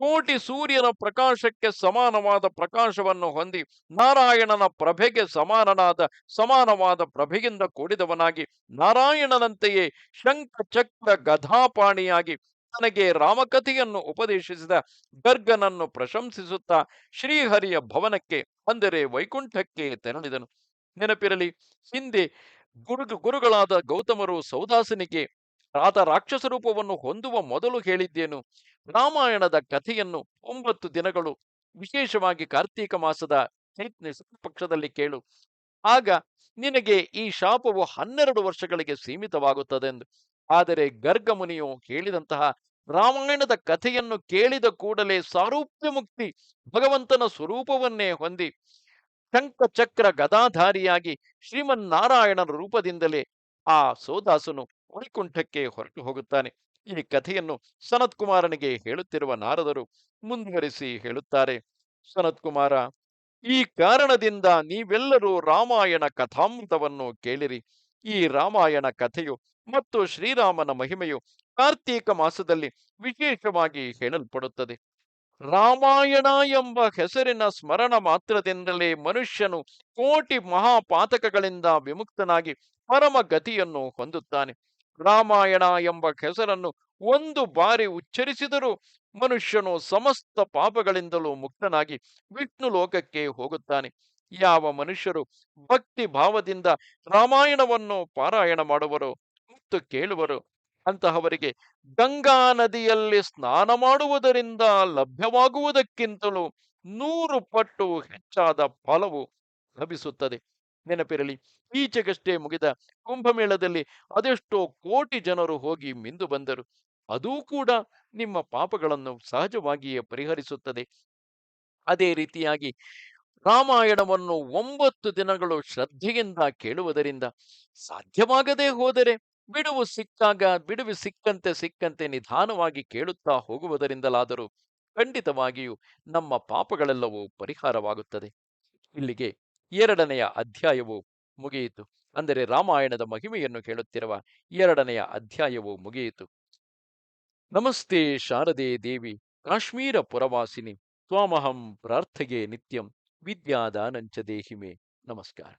ಕೋಟಿ ಸೂರ್ಯನ ಪ್ರಕಾಶಕ್ಕೆ ಸಮಾನವಾದ ಪ್ರಕಾಶವನ್ನು ಹೊಂದಿ ನಾರಾಯಣನ ಪ್ರಭೆಗೆ ಸಮಾನನಾದ ಸಮಾನವಾದ ಪ್ರಭೆಯಿಂದ ಕೂಡಿದವನಾಗಿ ನಾರಾಯಣನಂತೆಯೇ ಶಂಖ ಚಕ್ರ ಗಧಾಪಾಣಿಯಾಗಿ ತನಗೆ ರಾಮಕಥೆಯನ್ನು ಉಪದೇಶಿಸಿದ ಗರ್ಗನನ್ನು ಪ್ರಶಂಸಿಸುತ್ತಾ ಶ್ರೀಹರಿಯ ಭವನಕ್ಕೆ, ಅಂದರೆ ವೈಕುಂಠಕ್ಕೆ ತೆರಳಿದನು. ನೆನಪಿರಲಿ, ಹಿಂದೆ ಗುರು ಗುರುಗಳಾದ ಗೌತಮರು ಸೌದಾಸನಿಗೆ ಆತ ರಾಕ್ಷಸ ರೂಪವನ್ನು ಹೊಂದುವ ಮೊದಲು ಹೇಳಿದ್ದೇನು. ರಾಮಾಯಣದ ಕಥೆಯನ್ನು ಒಂಬತ್ತು ದಿನಗಳು ವಿಶೇಷವಾಗಿ ಕಾರ್ತೀಕ ಮಾಸದ ಚೈತ್ನ ಪಕ್ಷದಲ್ಲಿ ಕೇಳು. ಆಗ ನಿನಗೆ ಈ ಶಾಪವು ಹನ್ನೆರಡು ವರ್ಷಗಳಿಗೆ ಸೀಮಿತವಾಗುತ್ತದೆಂದು. ಆದರೆ ಗರ್ಗಮುನಿಯು ಹೇಳಿದಂತಹ ರಾಮಾಯಣದ ಕಥೆಯನ್ನು ಕೇಳಿದ ಕೂಡಲೇ ಸಾರೂಪ್ಯ ಮುಕ್ತಿ ಭಗವಂತನ ಸ್ವರೂಪವನ್ನೇ ಹೊಂದಿ ಶಂಖ ಚಕ್ರ ಗದಾಧಾರಿಯಾಗಿ ಶ್ರೀಮನ್ನಾರಾಯಣನ ರೂಪದಿಂದಲೇ ಆ ಸೋದಾಸನು ವೈಕುಂಠಕ್ಕೆ ಹೊರಟು ಹೋಗುತ್ತಾನೆ. ಈ ಕಥೆಯನ್ನು ಸನತ್ ಕುಮಾರನಿಗೆ ಹೇಳುತ್ತಿರುವ ನಾರದರು ಮುಂದುವರಿಸಿ ಹೇಳುತ್ತಾರೆ. ಸನತ್ ಕುಮಾರ ಈ ಕಾರಣದಿಂದ ನೀವೆಲ್ಲರೂ ರಾಮಾಯಣ ಕಥಾಮೃತವನ್ನು ಕೇಳಿರಿ. ಈ ರಾಮಾಯಣ ಕಥೆಯು ಮತ್ತು ಶ್ರೀರಾಮನ ಮಹಿಮೆಯು ಕಾರ್ತೀಕ ಮಾಸದಲ್ಲಿ ವಿಶೇಷವಾಗಿ ಹೇಳಲ್ಪಡುತ್ತದೆ. ರಾಮಾಯಣ ಎಂಬ ಹೆಸರಿನ ಸ್ಮರಣ ಮಾತ್ರದಿಂದಲೇ ಮನುಷ್ಯನು ಕೋಟಿ ಮಹಾಪಾತಕಗಳಿಂದ ವಿಮುಕ್ತನಾಗಿ ಪರಮ ಗತಿಯನ್ನು ಹೊಂದುತ್ತಾನೆ. ರಾಮಾಯಣ ಎಂಬ ಹೆಸರನ್ನು ಒಂದು ಬಾರಿ ಉಚ್ಚರಿಸಿದರೂ ಮನುಷ್ಯನು ಸಮಸ್ತ ಪಾಪಗಳಿಂದಲೂ ಮುಕ್ತನಾಗಿ ವಿಷ್ಣು ಲೋಕಕ್ಕೆ ಹೋಗುತ್ತಾನೆ. ಯಾವ ಮನುಷ್ಯರು ಭಕ್ತಿ ಭಾವದಿಂದ ರಾಮಾಯಣವನ್ನು ಪಾರಾಯಣ ಮಾಡುವರು ಮತ್ತು ಕೇಳುವರು ಅಂತಹವರಿಗೆ ಗಂಗಾ ನದಿಯಲ್ಲಿ ಸ್ನಾನ ಮಾಡುವುದರಿಂದ ಲಭ್ಯವಾಗುವುದಕ್ಕಿಂತಲೂ ನೂರು ಪಟ್ಟು ಹೆಚ್ಚಾದ ಫಲವು ಲಭಿಸುತ್ತದೆ. ನೆನಪಿರಲಿ, ಈಚೆಗಷ್ಟೇ ಮುಗಿದ ಕುಂಭಮೇಳದಲ್ಲಿ ಅದೆಷ್ಟೋ ಕೋಟಿ ಜನರು ಹೋಗಿ ಮಿಂದು ಬಂದರು. ಅದೂ ಕೂಡ ನಿಮ್ಮ ಪಾಪಗಳನ್ನು ಸಹಜವಾಗಿಯೇ ಪರಿಹರಿಸುತ್ತದೆ. ಅದೇ ರೀತಿಯಾಗಿ ರಾಮಾಯಣವನ್ನು ಒಂಬತ್ತು ದಿನಗಳು ಶ್ರದ್ಧೆಯಿಂದ ಕೇಳುವುದರಿಂದ ಸಾಧ್ಯವಾಗದೇ ಹೋದರೆ ಬಿಡುವು ಸಿಕ್ಕಾಗ, ಬಿಡುವು ಸಿಕ್ಕಂತೆ ಸಿಕ್ಕಂತೆ ನಿಧಾನವಾಗಿ ಕೇಳುತ್ತಾ ಹೋಗುವುದರಿಂದಲಾದರೂ ಖಂಡಿತವಾಗಿಯೂ ನಮ್ಮ ಪಾಪಗಳೆಲ್ಲವೂ ಪರಿಹಾರವಾಗುತ್ತದೆ. ಇಲ್ಲಿಗೆ ಎರಡನೆಯ ಅಧ್ಯಾಯವು ಮುಗಿಯಿತು. ಅಂದರೆ ರಾಮಾಯಣದ ಮಹಿಮೆಯನ್ನು ಕೇಳುತ್ತಿರುವ ಎರಡನೆಯ ಅಧ್ಯಾಯವು ಮುಗಿಯಿತು. ನಮಸ್ತೆ ಶಾರದೆ ದೇವಿ, ಕಾಶ್ಮೀರ ಪುರವಾಸಿನಿ, ತ್ವಾಮಹಂ ಪ್ರಾರ್ಥಗೆ ನಿತ್ಯಂ ವಿದ್ಯಾದಾನಂಚ ದೇಹಿಮೆ. ನಮಸ್ಕಾರ.